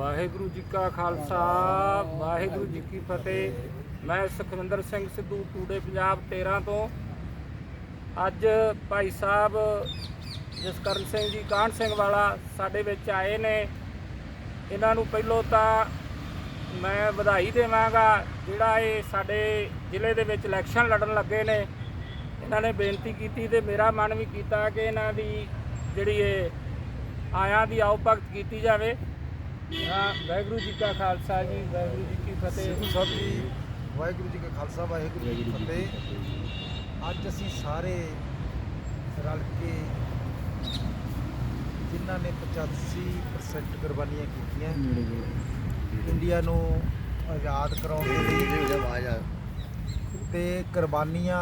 ਵਾਹਿਗੁਰੂ ਜੀ ਕਾ ਖਾਲਸਾ, ਵਾਹਿਗੁਰੂ ਜੀ ਕੀ ਫਤਿਹ। ਮੈਂ ਸੁਖਵਿੰਦਰ ਸਿੰਘ ਸਿੱਧੂ, ਟੂਡੇ ਪੰਜਾਬ 13 ਤੋਂ। ਅੱਜ ਭਾਈ ਸਾਹਿਬ ਜਸਕਰਨ ਸਿੰਘ ਜੀ, ਕਾਹਨ ਸਿੰਘ ਵਾਲਾ ਸਾਡੇ ਵਿੱਚ ਆਏ ਨੇ। ਇਹਨਾਂ ਨੂੰ ਪਹਿਲੋਂ ਤਾਂ ਮੈਂ ਵਧਾਈ ਦੇਵਾਂਗਾ, ਜਿਹੜਾ ਇਹ ਸਾਡੇ ਜ਼ਿਲ੍ਹੇ ਦੇ ਵਿੱਚ ਇਲੈਕਸ਼ਨ ਲੜਨ ਲੱਗੇ ਨੇ। ਇਹਨਾਂ ਨੇ ਬੇਨਤੀ ਕੀਤੀ ਤੇ ਮੇਰਾ ਮਨ ਵੀ ਕੀਤਾ ਕਿ ਇਹਨਾਂ ਦੀ ਜਿਹੜੀ ਇਹ ਆਇਆਂ ਦੀ ਆਓ ਭਗਤ ਕੀਤੀ ਜਾਵੇ। ਹਾਂ, ਵਾਹਿਗੁਰੂ ਜੀ ਕਾ ਖਾਲਸਾ ਜੀ ਵਾਹਿਗੁਰੂ ਜੀ ਕੀ ਫਤਿਹ। ਸਿੱਧੂ ਸਾਹਿਬ ਜੀ ਵਾਹਿਗੁਰੂ ਜੀ ਕਾ ਖਾਲਸਾ ਵਾਹਿਗੁਰੂ ਜੀ ਕੀ ਫਤਿਹ। ਅੱਜ ਅਸੀਂ ਸਾਰੇ ਰਲ ਕੇ ਜਿਨ੍ਹਾਂ ਨੇ 85% ਕੁਰਬਾਨੀਆਂ ਕੀਤੀਆਂ ਇੰਡੀਆ ਨੂੰ ਆਜ਼ਾਦ ਕਰਾਉਣ ਦੇ ਲਈ ਤੇ ਕੁਰਬਾਨੀਆਂ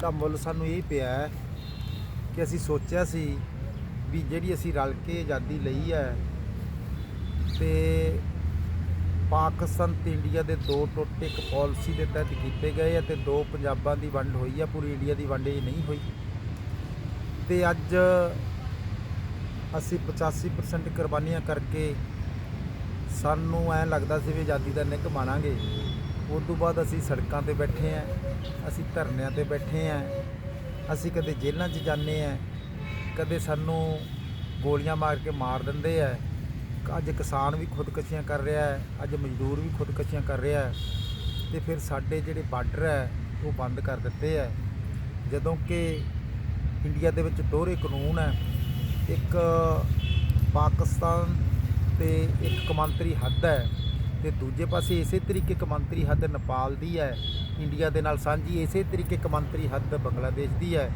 ਦਾ ਮੁੱਲ ਸਾਨੂੰ ਇਹ ਪਿਆ ਹੈ ਕਿ ਅਸੀਂ ਸੋਚਿਆ ਸੀ ਵੀ ਜਿਹੜੀ ਅਸੀਂ ਰਲ ਕੇ ਆਜ਼ਾਦੀ ਲਈ ਹੈ ਤੇ ਪਾਕਿਸਤਾਨ ਤੇ ਇੰਡੀਆ ਦੇ ਦੋ ਟੁੱਟ ਇੱਕ ਪਾਲਿਸੀ ਦੇ ਤਹਿਤ ਕੀਤੇ ਗਏ ਆ ਤੇ ਦੋ ਪੰਜਾਬਾਂ ਦੀ ਵੰਡ ਹੋਈ ਆ, ਪੂਰੀ ਇੰਡੀਆ ਦੀ ਵੰਡ ਇਹ ਨਹੀਂ ਹੋਈ। ਤੇ ਅੱਜ ਅਸੀਂ 85% ਕੁਰਬਾਨੀਆਂ ਕਰਕੇ ਸਾਨੂੰ ਐ ਲੱਗਦਾ ਸੀ ਵੀ ਆਜ਼ਾਦੀ ਦਾ ਨਿੱਘ ਮਾਣਾਂਗੇ। ਉਸ ਤੋਂ ਬਾਅਦ ਅਸੀਂ ਸੜਕਾਂ ਤੇ ਬੈਠੇ ਆ, ਅਸੀਂ ਧਰਨਿਆਂ ਤੇ ਬੈਠੇ ਆ, ਅਸੀਂ ਕਦੇ ਜੇਲ੍ਹਾਂ 'ਚ ਜਾਂਦੇ ਆ, ਕਦੇ ਸਾਨੂੰ ਗੋਲੀਆਂ ਮਾਰ ਕੇ ਮਾਰ ਦਿੰਦੇ ਆ। ਅੱਜ ਕਿਸਾਨ ਵੀ ਖੁਦਕਸ਼ੀਆਂ ਕਰ ਰਿਹਾ ਹੈ, ਅੱਜ ਮਜ਼ਦੂਰ ਵੀ ਖੁਦਕਸ਼ੀਆਂ ਕਰ ਰਿਹਾ ਹੈ ਤੇ ਫਿਰ ਸਾਡੇ ਜਿਹੜੇ ਬਾਰਡਰ ਹੈ, ਉਹ ਬੰਦ ਕਰ ਦਿੱਤੇ ਹੈ। ਜਦੋਂ ਕਿ ਇੰਡੀਆ ਦੇ ਵਿੱਚ ਦੋਹਰੇ ਕਾਨੂੰਨ ਹੈ, ਇੱਕ ਪਾਕਿਸਤਾਨ ਤੇ ਇੱਕ ਕਮਾਂਤਰੀ ਹੱਦ ਹੈ ਤੇ ਦੂਜੇ ਪਾਸੇ ਇਸੇ ਤਰੀਕੇ ਕਮਾਂਤਰੀ ਹੱਦ ਨੇਪਾਲ ਦੀ ਹੈ, ਇੰਡੀਆ ਦੇ ਨਾਲ ਸਾਂਝੀ ਇਸੇ ਤਰੀਕੇ ਕਮਾਂਤਰੀ ਹੱਦ ਬੰਗਲਾਦੇਸ਼ ਦੀ ਹੈ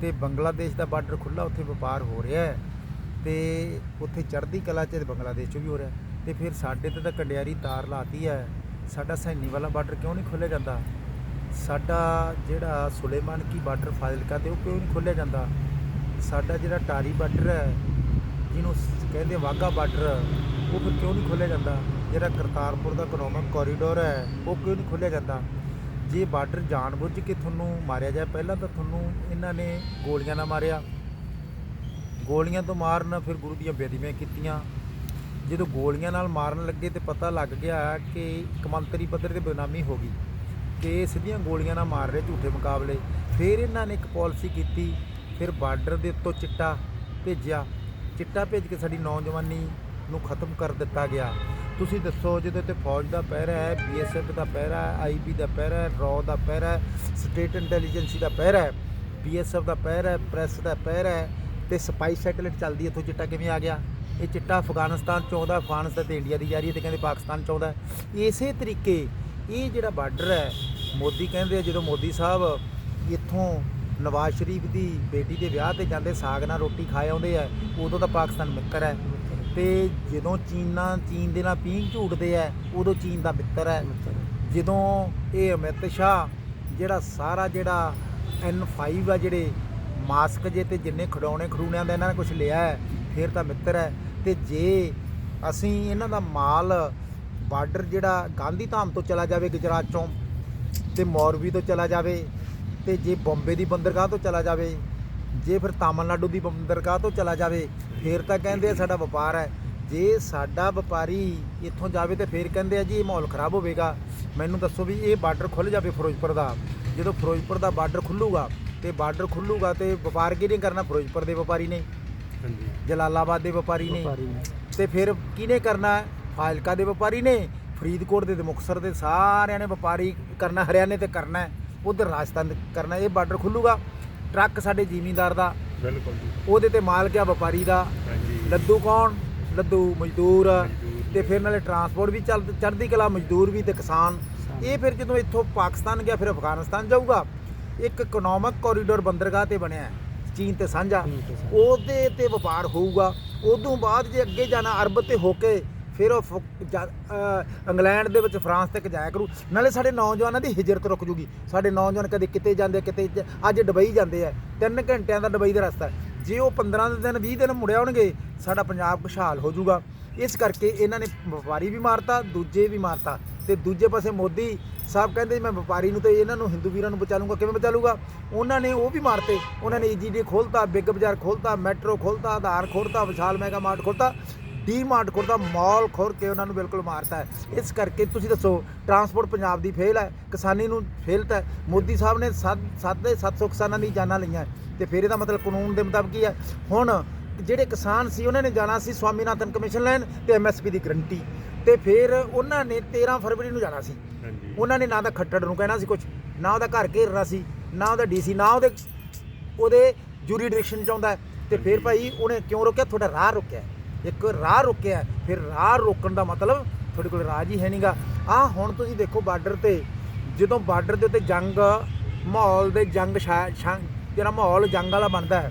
ਤੇ ਬੰਗਲਾਦੇਸ਼ ਦਾ ਬਾਰਡਰ ਖੁੱਲਾ ਉੱਥੇ ਵਪਾਰ ਹੋ ਰਿਹਾ ਹੈ। ਤੇ ਉੱਥੇ ਚੜ੍ਹਦੀ ਕਲਾ ਚ ਬੰਗਲਾਦੇਸ਼ ਚ ਵੀ ਹੋ ਰਿਹਾ। ਤੇ ਫਿਰ ਸਾਡੇ ਤੇ ਤਾਂ ਕੰਡਿਆਰੀ ਤਾਰ ਲਾਤੀ ਹੈ ਸਾਡਾ ਸੈਨੀ ਵਾਲਾ ਬਾਰਡਰ ਕਿਉਂ ਨਹੀਂ ਖੋਲ੍ਹਿਆ ਜਾਂਦਾ? ਸਾਡਾ ਜਿਹੜਾ ਸੁਲੇਮਾਨ ਕੀ ਬਾਰਡਰ ਫਾਜ਼ਿਲਕਾ ਤੇ ਉਹ ਕਿਉਂ ਨਹੀਂ ਖੋਲ੍ਹਿਆ ਜਾਂਦਾ? ਸਾਡਾ ਜਿਹੜਾ ਟਾਰੀ ਬਾਰਡਰ ਹੈ, ਜਿਹਨੂੰ ਕਹਿੰਦੇ ਵਾਗਾ ਬਾਰਡਰ, ਉਹ ਫਿਰ ਕਿਉਂ ਨਹੀਂ ਖੋਲ੍ਹਿਆ ਜਾਂਦਾ? ਜਿਹੜਾ ਕਰਤਾਰਪੁਰ ਦਾ ਇਕਨੋਮਿਕ ਕੋਰੀਡੋਰ ਹੈ, ਉਹ ਕਿਉਂ ਨਹੀਂ ਖੋਲ੍ਹਿਆ ਜਾਂਦਾ? ਜੇ ਬਾਰਡਰ ਜਾਣਬੁੱਝ ਕੇ ਤੁਹਾਨੂੰ ਮਾਰਿਆ ਜਾਏ, ਪਹਿਲਾਂ ਤਾਂ ਤੁਹਾਨੂੰ ਇਹਨਾਂ ਨੇ ਗੋਲੀਆਂ ਨਾਲ ਮਾਰਿਆ। ਗੋਲੀਆਂ ਤੋਂ ਮਾਰਨ ਫਿਰ ਗੁਰੂ ਦੀਆਂ ਬੇਅਦਬੀਆਂ ਕੀਤੀਆਂ। ਜਦੋਂ ਗੋਲੀਆਂ ਨਾਲ ਮਾਰਨ ਲੱਗੇ ਤੇ ਪਤਾ ਲੱਗ ਗਿਆ ਕਿ ਕਮੰਤਰੀ ਪੱਧਰ ਤੇ ਬਦਨਾਮੀ ਹੋ ਗਈ ਕਿ ਸਿੱਧੀਆਂ ਗੋਲੀਆਂ ਨਾਲ ਮਾਰ ਰਹੇ ਝੂਠੇ ਮੁਕਾਬਲੇ। ਫਿਰ ਇਹਨਾਂ ਨੇ ਇੱਕ ਪਾਲਿਸੀ ਕੀਤੀ, ਫਿਰ ਬਾਰਡਰ ਦੇ ਉੱਤੋਂ ਚਿੱਟਾ ਭੇਜਿਆ। ਚਿੱਟਾ ਭੇਜ ਕੇ ਸਾਡੀ ਨੌਜਵਾਨੀ ਨੂੰ ਖਤਮ ਕਰ ਦਿੱਤਾ ਗਿਆ। ਤੁਸੀਂ ਦੱਸੋ, ਜਦੋਂ ਤੇ ਫੌਜ ਦਾ ਪਹਿਰਾ ਹੈ, ਬੀਐਸਐਫ ਦਾ ਪਹਿਰਾ ਹੈ, ਆਈਬੀ ਦਾ ਪਹਿਰਾ ਹੈ, ਰੌ ਦਾ ਪਹਿਰਾ ਹੈ, ਸਟੇਟ ਇੰਟੈਲੀਜੈਂਸੀ ਦਾ ਪਹਿਰਾ ਹੈ, ਬੀਐਸਐਫ ਦਾ ਪਹਿਰਾ ਹੈ, ਪ੍ਰੈਸ ਦਾ ਪਹਿਰਾ ਹੈ ਤੇ ਸਪਾਈ ਸੈਟੇਲਾਈਟ ਚੱਲਦੀ ਹੈ, ਇੱਥੋਂ ਚਿੱਟਾ ਕਿਵੇਂ ਆ ਗਿਆ? ਇਹ ਚਿੱਟਾ ਅਫਗਾਨਿਸਤਾਨ ਚ ਆਉਂਦਾ ਅਫਗਾਨਿਸਤਾਨ ਤੇ ਇੰਡੀਆ ਦੀ ਜਾ ਰਹੀ ਹੈ ਤੇ ਕਹਿੰਦੇ ਪਾਕਿਸਤਾਨ ਚ ਆਉਂਦਾ ਇਸੇ ਤਰੀਕੇ ਇਹ ਜਿਹੜਾ ਬਾਰਡਰ ਹੈ ਮੋਦੀ ਕਹਿੰਦੇ ਆ ਜਦੋਂ ਮੋਦੀ ਸਾਹਿਬ ਇੱਥੋਂ ਨਵਾਜ਼ ਸ਼ਰੀਫ ਦੀ ਬੇਟੀ ਦੇ ਵਿਆਹ ਤੇ ਜਾਂਦੇ ਸਾਗ ਨਾਲ ਰੋਟੀ ਖਾ ਆਉਂਦੇ ਆ ਉਦੋਂ ਤਾਂ ਪਾਕਿਸਤਾਨ ਮਿੱਤਰ ਹੈ। ਤੇ ਜਦੋਂ ਚੀਨਾ ਚੀਨ ਦੇ ਨਾਲ ਪੀਂਘ ਝੂਟਦੇ ਆ ਉਦੋਂ ਚੀਨ ਦਾ ਮਿੱਤਰ ਹੈ। ਜਦੋਂ ਇਹ ਅਮਿਤ ਸ਼ਾਹ ਜਿਹੜਾ ਸਾਰਾ ਜਿਹੜਾ N5 ਆ ਜਿਹੜੇ ਮਾਸਕ ਜੇ ਤੇ ਜਿੰਨੇ ਖਡਾਉਣੇ ਖਡੂਣਿਆਂ ਦਾ ਇਹਨਾਂ ਨੇ ਕੁਝ ਲਿਆ ਹੈ, ਫਿਰ ਤਾਂ ਮਿੱਤਰ ਹੈ। ਤੇ ਜੇ ਅਸੀਂ ਇਹਨਾਂ ਦਾ ਮਾਲ ਬਾਰਡਰ ਜਿਹੜਾ ਗਾਂਧੀ ਧਾਮ ਤੋਂ ਚਲਾ ਜਾਵੇ, ਗੁਜਰਾਤ ਚੋਂ ਤੇ ਮੌਰਵੀ ਤੋਂ ਚਲਾ ਜਾਵੇ, ਤੇ ਜੇ ਬੰਬੇ ਦੀ ਬੰਦਰਗਾਹ ਤੋਂ ਚਲਾ ਜਾਵੇ, ਜੇ ਫਿਰ ਤਾਮਿਲਨਾਡੂ ਦੀ ਬੰਦਰਗਾਹ ਤੋਂ ਚਲਾ ਜਾਵੇ, ਫਿਰ ਤਾਂ ਕਹਿੰਦੇ ਆ ਸਾਡਾ ਵਪਾਰ ਹੈ। ਜੇ ਸਾਡਾ ਵਪਾਰੀ ਇੱਥੋਂ ਜਾਵੇ ਤੇ ਫਿਰ ਕਹਿੰਦੇ ਆ ਜੀ ਇਹ ਮਾਹੌਲ ਖਰਾਬ ਹੋਵੇਗਾ। ਮੈਨੂੰ ਦੱਸੋ ਵੀ ਇਹ ਬਾਰਡਰ ਖੁੱਲ ਜਾਵੇ ਫਿਰੋਜ਼ਪੁਰ ਦਾ? ਜਦੋਂ ਫਿਰੋਜ਼ਪੁਰ ਦਾ ਬਾਰਡਰ ਖੁੱਲੂਗਾ ਤੇ ਬਾਰਡਰ ਖੁੱਲੂਗਾ ਤੇ ਵਪਾਰ ਕਿਹਨੇ ਕਰਨਾ? ਫਿਰੋਜ਼ਪੁਰ ਦੇ ਵਪਾਰੀ ਨੇ ਹਾਂਜੀ। ਜਲਾਲਾਬਾਦ ਦੇ ਵਪਾਰੀ ਨੇ ਤੇ ਫਿਰ ਕਿਹਨੇ ਕਰਨਾ? ਫਾਜ਼ਿਲਕਾ ਦੇ ਵਪਾਰੀ ਨੇ ਫਰੀਦਕੋਟ ਦੇ ਤੇ ਦੇ ਸਾਰਿਆਂ ਨੇ ਵਪਾਰੀ ਕਰਨਾ ਹਰਿਆਣੇ ਤੇ ਕਰਨਾ ਹੈ ਉਧਰ ਰਾਜਸਥਾਨ ਕਰਨਾ ਇਹ ਬਾਰਡਰ ਖੁੱਲੂਗਾ। ਟਰੱਕ ਸਾਡੇ ਜ਼ਿਮੀਂਦਾਰ ਦਾ ਬਿਲਕੁਲ ਜੀ। ਉਹਦੇ ਤੇ ਮਾਲ ਕਿਆ ਵਪਾਰੀ ਦਾ। ਹਾਂਜੀ। ਲੱਦੂ ਕੌਣ? ਲੱਦੂ ਮਜ਼ਦੂਰ। ਤੇ ਫਿਰ ਨਾਲੇ ਟਰਾਂਸਪੋਰਟ ਵੀ ਚੱਲ ਚੜ੍ਹਦੀ ਕਲਾ ਮਜ਼ਦੂਰ ਵੀ ਤੇ ਕਿਸਾਨ। ਇਹ ਫਿਰ ਜਦੋਂ ਇੱਥੋਂ ਪਾਕਿਸਤਾਨ ਗਿਆ ਫਿਰ ਅਫਗਾਨਿਸਤਾਨ ਜਾਊਗਾ। ਇੱਕ ਇਕਨੋਮਿਕ ਕੋਰੀਡੋਰ ਬੰਦਰਗਾਹ ਤੇ ਬਣਿਆ ਹੈ, ਚੀਨ ਤੇ ਸਾਂਝਾ। ਉਹਦੇ ਤੇ ਵਪਾਰ ਹੋਊਗਾ। ਉਦੋਂ ਬਾਅਦ ਜੇ ਅੱਗੇ ਜਾਣਾ ਅਰਬ ਤੇ ਹੋ ਕੇ ਫਿਰ ਉਹ ਇੰਗਲੈਂਡ ਦੇ ਵਿੱਚ ਫਰਾਂਸ ਤੱਕ ਜਾਇਆ ਕਰੂ। ਨਾਲੇ ਸਾਡੇ ਨੌਜਵਾਨਾਂ ਦੀ ਹਿਜਰਤ ਰੁਕ ਜੂਗੀ। ਸਾਡੇ ਨੌਜਵਾਨ ਕਦੇ ਕਿਤੇ ਜਾਂਦੇ ਕਿਤੇ ਅੱਜ ਦੁਬਈ ਜਾਂਦੇ ਆ। 3 ਘੰਟਿਆਂ ਦਾ ਦੁਬਈ ਦਾ ਰਸਤਾ। ਜੇ ਉਹ 15 ਦੇ ਦਿਨ 20 ਦਿਨ ਮੁੜਿਆ ਆਉਣਗੇ ਸਾਡਾ ਪੰਜਾਬ ਖੁਸ਼ਹਾਲ ਹੋ ਜਾਊਗਾ ਇਸ ਕਰਕੇ ਇਹਨਾਂ ਨੇ ਵਪਾਰੀ ਵੀ ਮਾਰਤਾ ਦੂਜੇ ਵੀ ਮਾਰਤਾ। ਤੇ ਦੂਜੇ ਪਾਸੇ ਮੋਦੀ ਸਾਹਿਬ ਕਹਿੰਦੇ ਮੈਂ ਵਪਾਰੀ ਨੂੰ ਤੇ ਇਹਨਾਂ ਨੂੰ ਹਿੰਦੂ ਵੀਰਾਂ ਨੂੰ ਬਚਾ ਲੂੰਗਾ ਕਿਵੇਂ ਬਚਾ ਲੂੰਗਾ ਉਹਨਾਂ ਨੇ ਉਹ ਵੀ ਮਾਰਤੇ। ਉਹਨਾਂ ਨੇ ਈਜੀਡੀ ਖੋਲਤਾ ਬਿੱਗ ਬਾਜ਼ਾਰ ਖੋਲਤਾ ਮੈਟਰੋ ਖੋਲਤਾ ਆਧਾਰ ਖੋਲਤਾ ਵਿਸ਼ਾਲ ਮੈਗਾ ਮਾਰਟ ਖੋਲਤਾ ਡੀਮਾਰਟ ਖੁਰਦਾ ਮਾਲ ਖੋਰ ਕੇ ਉਹਨਾਂ ਨੂੰ ਬਿਲਕੁਲ ਮਾਰਤਾ ਹੈ। ਇਸ ਕਰਕੇ ਤੁਸੀਂ ਦੱਸੋ ਟਰਾਂਸਪੋਰਟ ਪੰਜਾਬ ਦੀ ਫੇਲ ਹੈ ਕਿਸਾਨੀ ਨੂੰ ਫੇਲਤ ਹੈ ਮੋਦੀ ਸਾਹਿਬ ਨੇ 7 700 ਕਿਸਾਨਾਂ ਦੀ ਜਾਨਾਂ ਲਈਆਂ ਹੈ, ਤੇ ਫਿਰ ਇਹਦਾ ਮਤਲਬ ਕਾਨੂੰਨ ਦੇ ਮੁਤਾਬਕ ਹੀ ਹੈ? ਹੁਣ ਜਿਹੜੇ ਕਿਸਾਨ ਸੀ ਉਹਨਾਂ ਨੇ ਜਾਣਾ ਸੀ ਸਵਾਮੀਨਾਥਨ ਕਮਿਸ਼ਨ ਲੈਣ ਤੇ ਐਮਐਸਪੀ ਦੀ ਗਰੰਟੀ। ਤੇ ਫਿਰ ਉਹਨਾਂ ਨੇ 13 ਫਰਵਰੀ ਨੂੰ ਜਾਣਾ ਸੀ। ਹਾਂਜੀ। ਉਹਨਾਂ ਨੇ ਨਾ ਤਾਂ ਖੱਟੜ ਨੂੰ ਕਹਿਣਾ ਸੀ ਕੁਝ ਨਾ ਉਹਦਾ ਘਰ ਘੇਰਨਾ ਸੀ ਨਾ ਉਹਦਾ ਡੀਸੀ ਨਾ ਉਹਦੇ ਉਹਦੇ ਜੂਰੀ ਡਿਰੈਕਸ਼ਨ ਚ ਆਉਂਦਾ ਹੈ। ਤੇ ਫਿਰ ਭਾਈ ਉਹਨੇ ਕਿਉਂ ਰੋਕਿਆ? ਤੁਹਾਡਾ ਰਾਹ ਰੋਕਿਆ ਇੱਕ ਰਾਹ ਰੋਕਿਆ ਫਿਰ ਰਾਹ ਰੋਕਣ ਦਾ ਮਤਲਬ ਤੁਹਾਡੇ ਕੋਲ ਰਾਜ ਹੀ ਹੈ ਨਹੀਂਗਾ ਆ ਹੁਣ ਤੁਸੀਂ ਦੇਖੋ ਬਾਰਡਰ ਤੇ ਜਦੋਂ ਬਾਰਡਰ ਦੇ ਉੱਤੇ ਜੰਗ ਮਾਹੌਲ ਦੇ ਜੰਗ ਜਿਹੜਾ ਮਾਹੌਲ ਜੰਗ ਵਾਲਾ ਬਣਦਾ ਹੈ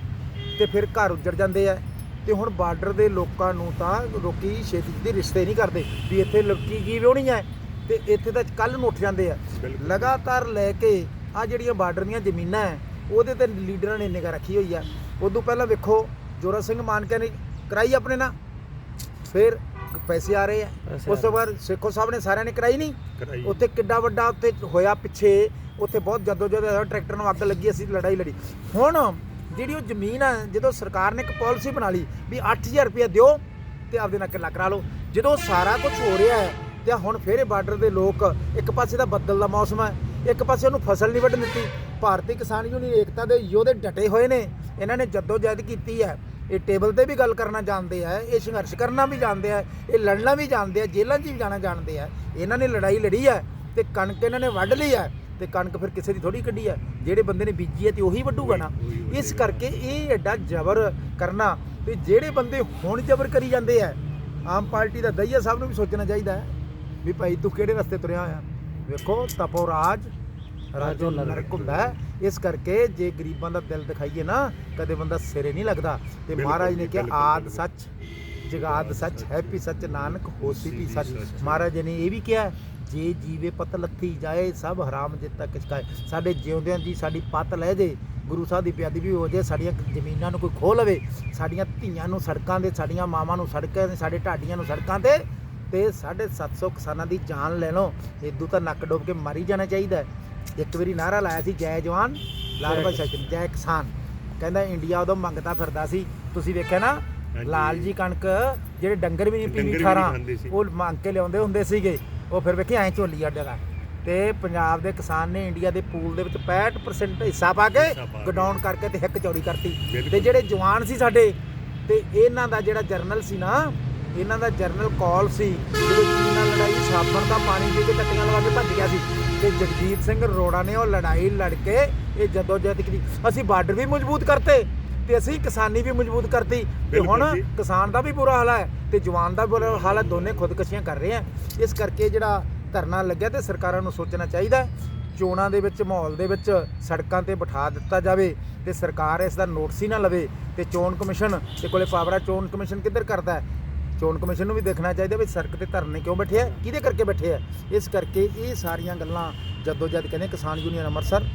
ਤੇ ਫਿਰ ਘਰ ਉੱਜੜ ਜਾਂਦੇ ਆ ਤੇ ਹੁਣ ਬਾਰਡਰ ਦੇ ਲੋਕਾਂ ਨੂੰ ਤਾਂ ਲੋਕੀ ਛੇਤੀ ਦੇ ਰਿਸ਼ਤੇ ਨਹੀਂ ਕਰਦੇ ਵੀ ਇੱਥੇ ਲੜਕੀ ਕੀ ਵਿਆਹਣੀ ਹੈ ਤੇ ਇੱਥੇ ਤਾਂ ਕੱਲ ਨੂੰ ਉੱਠ ਜਾਂਦੇ ਆ। ਲਗਾਤਾਰ ਲੈ ਕੇ ਆ ਜਿਹੜੀਆਂ ਬਾਰਡਰ ਦੀਆਂ ਜ਼ਮੀਨਾਂ ਹੈ ਉਹਦੇ ਤੇ ਲੀਡਰਾਂ ਨੇ ਨਿਗਾਹ ਰੱਖੀ ਹੋਈ ਆ। ਉਦੋਂ ਪਹਿਲਾਂ ਵੇਖੋ ਜੋਰਾ ਸਿੰਘ ਮਾਨਕਿਆ ਨੇ ਕਰਾਈ ਆਪਣੇ ਨਾਲ ਫਿਰ ਪੈਸੇ ਆ ਰਹੇ ਆ। ਉਸ ਤੋਂ ਬਾਅਦ ਸੇਖੋ ਸਾਹਿਬ ਨੇ ਸਾਰਿਆਂ ਨੇ ਕਰਾਈ ਨਹੀਂ। ਉੱਥੇ ਕਿੱਡਾ ਵੱਡਾ ਉੱਥੇ ਹੋਇਆ ਪਿੱਛੇ ਉੱਥੇ ਬਹੁਤ ਜਦੋਂ ਜਦੋਂ ਟਰੈਕਟਰ ਨੂੰ ਅੱਗ ਲੱਗੀ ਅਸੀਂ ਲੜਾਈ ਲੜੀ। ਹੁਣ ਜਿਹੜੀ ਉਹ ਜ਼ਮੀਨ ਆ, ਜਦੋਂ ਸਰਕਾਰ ਨੇ ਇੱਕ ਪਾਲਿਸੀ ਬਣਾ ਲਈ ਵੀ 8000 ਰੁਪਏ ਦਿਓ ਤੇ ਆਪਦੇ ਨਾਲ ਕਿੱਲਾ ਕਰਾ ਲਓ। ਜਦੋਂ ਸਾਰਾ ਕੁਝ ਹੋ ਰਿਹਾ ਹੈ, ਤੇ ਹੁਣ ਫੇਰ ਬਾਰਡਰ ਦੇ ਲੋਕ ਇੱਕ ਪਾਸੇ ਦਾ ਬੱਦਲ ਦਾ ਮੌਸਮ ਹੈ, ਇੱਕ ਪਾਸੇ ਉਹਨੂੰ ਫਸਲ ਨਹੀਂ ਵੱਢਣ ਦਿੱਤੀ। ਭਾਰਤੀ ਕਿਸਾਨ ਯੂਨੀਅਨ ਏਕਤਾ ਦੇ ਯੋਧੇ ਡਟੇ ਹੋਏ ਨੇ, ਇਹਨਾਂ ਨੇ ਜਦੋਜਹਿਦ ਕੀਤੀ ਹੈ। ਇਹ ਟੇਬਲ ਤੇ ਵੀ ਗੱਲ ਕਰਨਾ ਜਾਣਦੇ ਆ, ਇਹ ਸੰਘਰਸ਼ ਕਰਨਾ ਵੀ ਜਾਣਦੇ ਆ, ਇਹ ਲੜਨਾ ਵੀ ਜਾਣਦੇ ਆ, ਜੇਲ੍ਹਾਂ 'ਚ ਵੀ ਜਾਣਾ ਜਾਣਦੇ ਆ। ਇਹਨਾਂ ਨੇ ਲੜਾਈ ਲੜੀ ਹੈ ਤੇ ਕਣਕ ਇਹਨਾਂ ਨੇ ਵੱਢ ਲਈ ਹੈ। ਤੇ ਕਣਕ ਫਿਰ ਕਿਸੇ ਦੀ ਥੋੜੀ ਕੱਢੀ ਹੈ ਜਿਹੜੇ ਬੰਦੇ ਨੇ ਬੀਜੀ ਹੈ ਤੇ ਉਹੀ ਵੱਢੂਗਾ ਨਾ। ਇਸ ਕਰਕੇ ਇਹ ਐਡਾ ਜ਼ਬਰ ਕਰਨਾ ਤੇ ਜਿਹੜੇ ਬੰਦੇ ਹੁਣ ਜ਼ਬਰ ਕਰੀ ਜਾਂਦੇ ਆ ਆਮ ਪਾਰਟੀ ਦਾ ਦਈਆ ਸਾਹਿਬ ਨੂੰ ਵੀ ਸੋਚਣਾ ਚਾਹੀਦਾ ਹੈ ਵੀ ਭਾਈ ਤੂੰ ਕਿਹੜੇ ਰਸਤੇ ਤੁਰਿਆ ਹੋਇਆ? ਵੇਖੋ ਤਪੋ ਰਾਜ ਰਾਜੋ ਨਰਕ। ਹੁੰਦਾ ਹੈ। ਇਸ ਕਰਕੇ ਜੇ ਗਰੀਬਾਂ ਦਾ ਦਿਲ ਦਿਖਾਈਏ ਨਾ ਕਦੇ ਬੰਦਾ ਸਿਰੇ ਨਹੀਂ ਲੱਗਦਾ। ਤੇ ਮਹਾਰਾਜ ਨੇ ਕਿਹਾ ਆਦ। ਸੱਚ। ਜਗਾਦ ਸੱਚ ਹੈਪੀ ਸੱਚ ਨਾਨਕ ਹੋਸੀ ਵੀ ਸੱਚ। ਮਹਾਰਾਜ ਨੇ ਇਹ ਵੀ ਕਿਹਾ ਜੇ ਜੀਵੇ ਪਤ ਲੱਥੀ ਜਾਏ ਸਭ ਹਰਾਮ ਜਿੱਤਾ ਕਿਛਕਾਏ ਸਾਡੇ ਜਿਉਂਦਿਆਂ ਦੀ ਸਾਡੀ ਪਤ ਲੈ ਜੇ ਗੁਰੂ ਸਾਹਿਬ ਦੀ ਪਿਆਦੀ ਵੀ ਹੋ ਜੇ ਸਾਡੀਆਂ ਜ਼ਮੀਨਾਂ ਨੂੰ ਕੋਈ ਖੋਹ ਲਵੇ ਸਾਡੀਆਂ ਧੀਆਂ ਨੂੰ ਸੜਕਾਂ ਦੇ ਸਾਡੀਆਂ ਮਾਵਾਂ ਨੂੰ ਸੜਕਾਂ ਤੇ ਸਾਡੇ ਢਾਡੀਆਂ ਨੂੰ ਸੜਕਾਂ ਤੇ ਤੇ 750 ਕਿਸਾਨਾਂ ਦੀ ਜਾਨ ਲੈ ਲਓ ਇਦੋਂ ਤਾਂ ਨੱਕ ਡੋਬ ਕੇ ਮਰੀ ਜਾਣਾ ਚਾਹੀਦਾ ਹੈ। ਇੱਕ ਵਾਰੀ ਨਾਰਾ ਲਾਇਆ ਸੀ ਜੈ ਜਵਾਨ ਲਾਲ ਚ ਜੈ ਕਿਸਾਨ ਕਹਿੰਦਾ ਇੰਡੀਆ ਉਦੋਂ ਮੰਗਦਾ ਫਿਰਦਾ ਸੀ ਤੁਸੀਂ ਵੇਖਿਆ ਨਾ। ਲਾਲ ਜੀ ਕਣਕ ਜਿਹੜੇ ਡੰਗਰ ਵੀ ਨਹੀਂ ਡੰਗਰ ਪੀਣੀ ਵੀ ਨਹੀਂ 18 ਖਾਂਦੇ ਸੀ। ਉਹ ਮੰਗ ਕੇ ਲਿਆਉਂਦੇ ਹੁੰਦੇ ਸੀਗੇ। ਉਹ ਫਿਰ ਵੇਖੀ ਐਂ ਝੋਲੀ ਅੱਡੇ ਦਾ। ਤੇ ਪੰਜਾਬ ਦੇ ਕਿਸਾਨ ਨੇ ਇੰਡੀਆ ਦੇ ਪੂਲ ਦੇ ਵਿੱਚ 65% ਹਿੱਸਾ ਪਾ ਕੇ। ਗਡਾਊਨ ਕਰਕੇ ਤੇ ਹਿੱਕ ਚੌੜੀ ਕਰਤੀ। ਤੇ ਜਿਹੜੇ ਜਵਾਨ ਸੀ ਸਾਡੇ ਤੇ ਇਹਨਾਂ ਦਾ ਜਿਹੜਾ ਜਰਨਲ ਸੀ ਨਾ ਇਹਨਾਂ ਦਾ ਜਰਨਲ ਕਾਲ ਸੀ ਜਦੋਂ ਚੀਨ ਨਾਲ ਲੜਾਈ ਸਾਬਣ ਦਾ ਪਾਣੀ ਪੀ ਕੇ ਟੱਟੀਆਂ ਲਗਾ ਕੇ ਭੱਜ ਗਿਆ ਸੀ। ਤੇ ਜਗਜੀਤ ਸਿੰਘ ਰੋੜਾ ਨੇ ਉਹ ਲੜਾਈ ਲੜ ਕੇ ਇਹ ਜਦੋਂ ਜਦ ਕੀਤੀ। ਅਸੀਂ ਬਾਰਡਰ ਵੀ ਮਜ਼ਬੂਤ ਕਰਤੇ। ਤੇ ਅਸੀਂ ਕਿਸਾਨੀ ਵੀ ਮਜ਼ਬੂਤ ਕਰਤੀ ਤੇ ਹੁਣ। ਕਿਸਾਨ ਦਾ ਵੀ ਬੁਰਾ ਹਾਲ ਹੈ ਤੇ ਜਵਾਨ ਦਾ ਵੀ ਬੁਰਾ ਹਾਲ ਹੈ ਦੋਨੇ ਖੁਦਕਸ਼ੀਆਂ ਕਰ ਰਹੇ ਆ ਇਸ ਕਰਕੇ ਜਿਹੜਾ ਧਰਨਾ ਲੱਗਿਆ ਤੇ ਸਰਕਾਰਾਂ ਨੂੰ ਸੋਚਣਾ ਚਾਹੀਦਾ ਹੈ। ਚੋਣਾਂ ਦੇ ਵਿੱਚ ਮਾਹੌਲ ਦੇ ਵਿੱਚ ਸੜਕਾਂ ਤੇ ਬਿਠਾ ਦਿੱਤਾ ਜਾਵੇ ਤੇ ਸਰਕਾਰ ਇਸ ਦਾ ਨੋਟਿਸ ਹੀ ਨਾ ਲਵੇ ਤੇ ਚੋਣ ਕਮਿਸ਼ਨ ਦੇ ਕੋਲੇ ਪਾਵਰ ਚੋਣ ਕਮਿਸ਼ਨ ਕਿੱਧਰ ਕਰਦਾ ਹੈ ਚੋਣ ਕਮਿਸ਼ਨ ਨੂੰ ਵੀ ਦੇਖਣਾ ਚਾਹੀਦਾ ਵੀ ਸੜਕ ਤੇ ਧਰਨੇ ਕਿਉਂ ਬੈਠੇ ਆ ਕਿਹਦੇ ਕਰਕੇ ਬੈਠੇ ਆ ਇਸ ਕਰਕੇ ਇਹ ਸਾਰੀਆਂ ਗੱਲਾਂ ਜਦੋਂ ਜਦ ਕਹਿੰਦੇ ਕਿਸਾਨ ਯੂਨੀਅਨ ਅੰਮ੍ਰਿਤਸਰ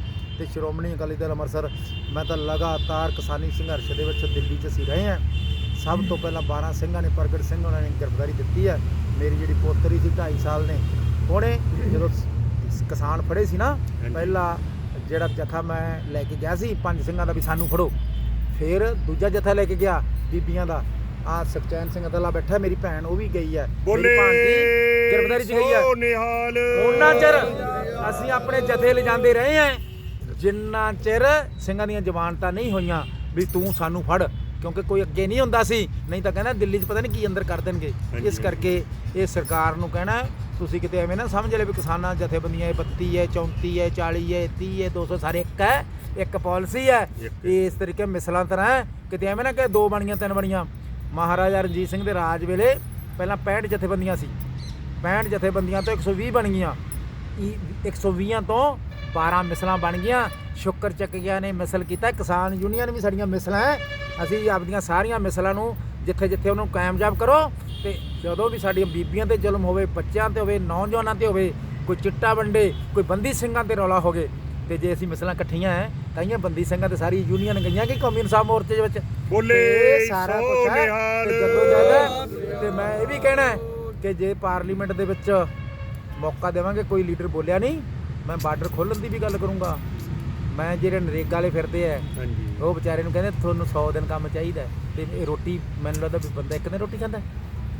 ਤੇ ਸ਼੍ਰੋਮਣੀ ਅਕਾਲੀ ਦਲ ਅੰਮ੍ਰਿਤਸਰ ਮੈਂ ਤਾਂ ਲਗਾਤਾਰ ਕਿਸਾਨੀ ਸੰਘਰਸ਼ ਦੇ ਵਿੱਚ ਦਿੱਲੀ 'ਚ ਅਸੀਂ ਰਹੇ ਹਾਂ। ਸਭ ਤੋਂ ਪਹਿਲਾਂ 12 ਸਿੰਘਾਂ ਨੇ ਪ੍ਰਗਟ ਸਿੰਘ ਉਹਨਾਂ ਨੇ ਗ੍ਰਿਫਤਾਰੀ ਦਿੱਤੀ ਹੈ। ਮੇਰੀ ਜਿਹੜੀ ਪੋਤਰੀ ਸੀ 2.5 ਸਾਲ ਨੇ। ਉਹਨੇ ਜਦੋਂ ਕਿਸਾਨ ਫੜੇ ਸੀ ਨਾ। ਪਹਿਲਾ ਜਿਹੜਾ ਜਥਾ ਮੈਂ ਲੈ ਕੇ ਗਿਆ ਸੀ ਪੰਜ ਸਿੰਘਾਂ ਦਾ ਵੀ ਸਾਨੂੰ ਫੜੋ। ਫਿਰ ਦੂਜਾ ਜਥਾ ਲੈ ਕੇ ਗਿਆ ਬੀਬੀਆਂ ਦਾ। ਆ ਸੁਖਚੈਨ ਸਿੰਘ ਅਦਲਾ ਬੈਠਾ ਮੇਰੀ ਭੈਣ ਉਹ ਵੀ ਗਈ ਹੈ। ਬੋਲੇ ਗ੍ਰਿਫਤਾਰੀ 'ਚ ਗਈ ਹੈ। ਸੋ ਨਿਹਾਲ ਉਹਨਾਂ ਚਿਰ ਅਸੀਂ ਆਪਣੇ ਜਥੇ ਲਿਜਾਂਦੇ ਰਹੇ ਹਾਂ। ਜਿੰਨਾ ਚਿਰ ਸਿੰਘਾਂ ਦੀਆਂ ਜ਼ਮਾਨਤਾਂ ਨਹੀਂ ਹੋਈਆਂ ਵੀ ਤੂੰ ਸਾਨੂੰ ਫੜ ਕਿਉਂਕਿ ਕੋਈ ਅੱਗੇ ਨਹੀਂ ਹੁੰਦਾ ਸੀ ਨਹੀਂ ਤਾਂ ਕਹਿੰਦਾ ਦਿੱਲੀ 'ਚ ਪਤਾ ਨਹੀਂ ਕੀ ਅੰਦਰ ਕਰ ਦੇਣਗੇ। ਇਸ ਕਰਕੇ ਇਹ ਸਰਕਾਰ ਨੂੰ ਕਹਿਣਾ ਤੁਸੀਂ ਕਿਤੇ ਐਵੇਂ ਨਾ ਸਮਝ ਲੈ ਵੀ ਕਿਸਾਨਾਂ ਜਥੇਬੰਦੀਆਂ ਇਹ 32 ਹੈ 34 ਹੈ 40 ਹੈ 30 ਹੈ 200 ਸਾਰੇ ਇੱਕ ਹੈ ਇੱਕ ਪਾਲਿਸੀ ਹੈ। ਇਸ ਤਰੀਕੇ ਮਿਸਲਾਂ ਤਰ੍ਹਾਂ ਕਿਤੇ ਐਵੇਂ ਨਾ ਕਿ ਦੋ ਬਣੀਆਂ ਤਿੰਨ ਬਣੀਆਂ। ਮਹਾਰਾਜਾ ਰਣਜੀਤ ਸਿੰਘ ਦੇ ਰਾਜ ਵੇਲੇ ਪਹਿਲਾਂ 65 ਜਥੇਬੰਦੀਆਂ ਸੀ। 65 ਜਥੇਬੰਦੀਆਂ ਤੋਂ 120 ਬਣ ਗਈਆਂ ਈ- 120 ਤੋਂ 12 ਮਿਸਲਾਂ ਬਣ ਗਈਆਂ। ਸ਼ੁਕਰ ਚੱਕ ਗਿਆ ਨੇ ਮਿਸਲ ਕੀਤਾ। ਕਿਸਾਨ ਯੂਨੀਅਨ ਵੀ ਸਾਡੀਆਂ ਮਿਸਲਾਂ ਹੈ ਅਸੀਂ ਆਪਦੀਆਂ ਸਾਰੀਆਂ ਮਿਸਲਾਂ ਨੂੰ ਜਿੱਥੇ ਜਿੱਥੇ ਉਹਨੂੰ ਕਾਮਯਾਬ ਕਰੋ ਤੇ ਜਦੋਂ ਵੀ ਸਾਡੀਆਂ ਬੀਬੀਆਂ ਤੇ ਜ਼ੁਲਮ ਹੋਵੇ ਬੱਚਿਆਂ ਤੇ ਹੋਵੇ ਨੌਜਵਾਨਾਂ ਤੇ ਹੋਵੇ ਕੋਈ ਚਿੱਟਾ ਵੰਡੇ ਕੋਈ ਬੰਦੀ ਸਿੰਘਾਂ ਤੇ ਰੌਲਾ ਹੋਵੇ ਤੇ ਜੇ ਅਸੀਂ ਮਿਸਲਾਂ ਇਕੱਠੀਆਂ ਹੈ ਤਾਈਆਂ ਬੰਦੀ ਸਿੰਘਾਂ ਤੇ ਸਾਰੀ ਯੂਨੀਅਨ ਗਈਆਂ ਕਿ ਕੌਮੀ ਇਨਸਾਫ ਮੋਰਚੇ ਦੇ ਵਿੱਚ। ਬੋਲੇ ਤੇ ਸਾਰਾ ਕੁਛ ਹੈ। ਤੇ ਜਦੋਂ ਜਦ ਤੇ ਮੈਂ ਇਹ ਵੀ ਕਹਿਣਾ ਕਿ ਜੇ ਪਾਰਲੀਮੈਂਟ ਦੇ ਵਿੱਚ ਮੌਕਾ ਦੇਵਾਂਗੇ ਕੋਈ ਲੀਡਰ ਬੋਲਿਆ ਨਹੀਂ ਮੈਂ ਬਾਰਡਰ ਖੋਲਣ ਦੀ ਵੀ ਗੱਲ ਕਰੂੰਗਾ ਮੈਂ ਜਿਹੜੇ ਨਰੇਗਾ ਵਾਲੇ ਫਿਰਦੇ ਆ ਹਾਂਜੀ ਉਹ ਵਿਚਾਰੇ ਨੂੰ ਕਹਿੰਦੇ ਤੁਹਾਨੂੰ 100 ਦਿਨ ਕੰਮ ਚਾਹੀਦਾ ਹੈ। ਤੇ ਇਹ ਰੋਟੀ ਮੈਨੂੰ ਲੱਗਦਾ ਵੀ ਬੰਦਾ ਇੱਕ ਦਿਨ ਰੋਟੀ ਖਾਂਦਾ ਹੈ।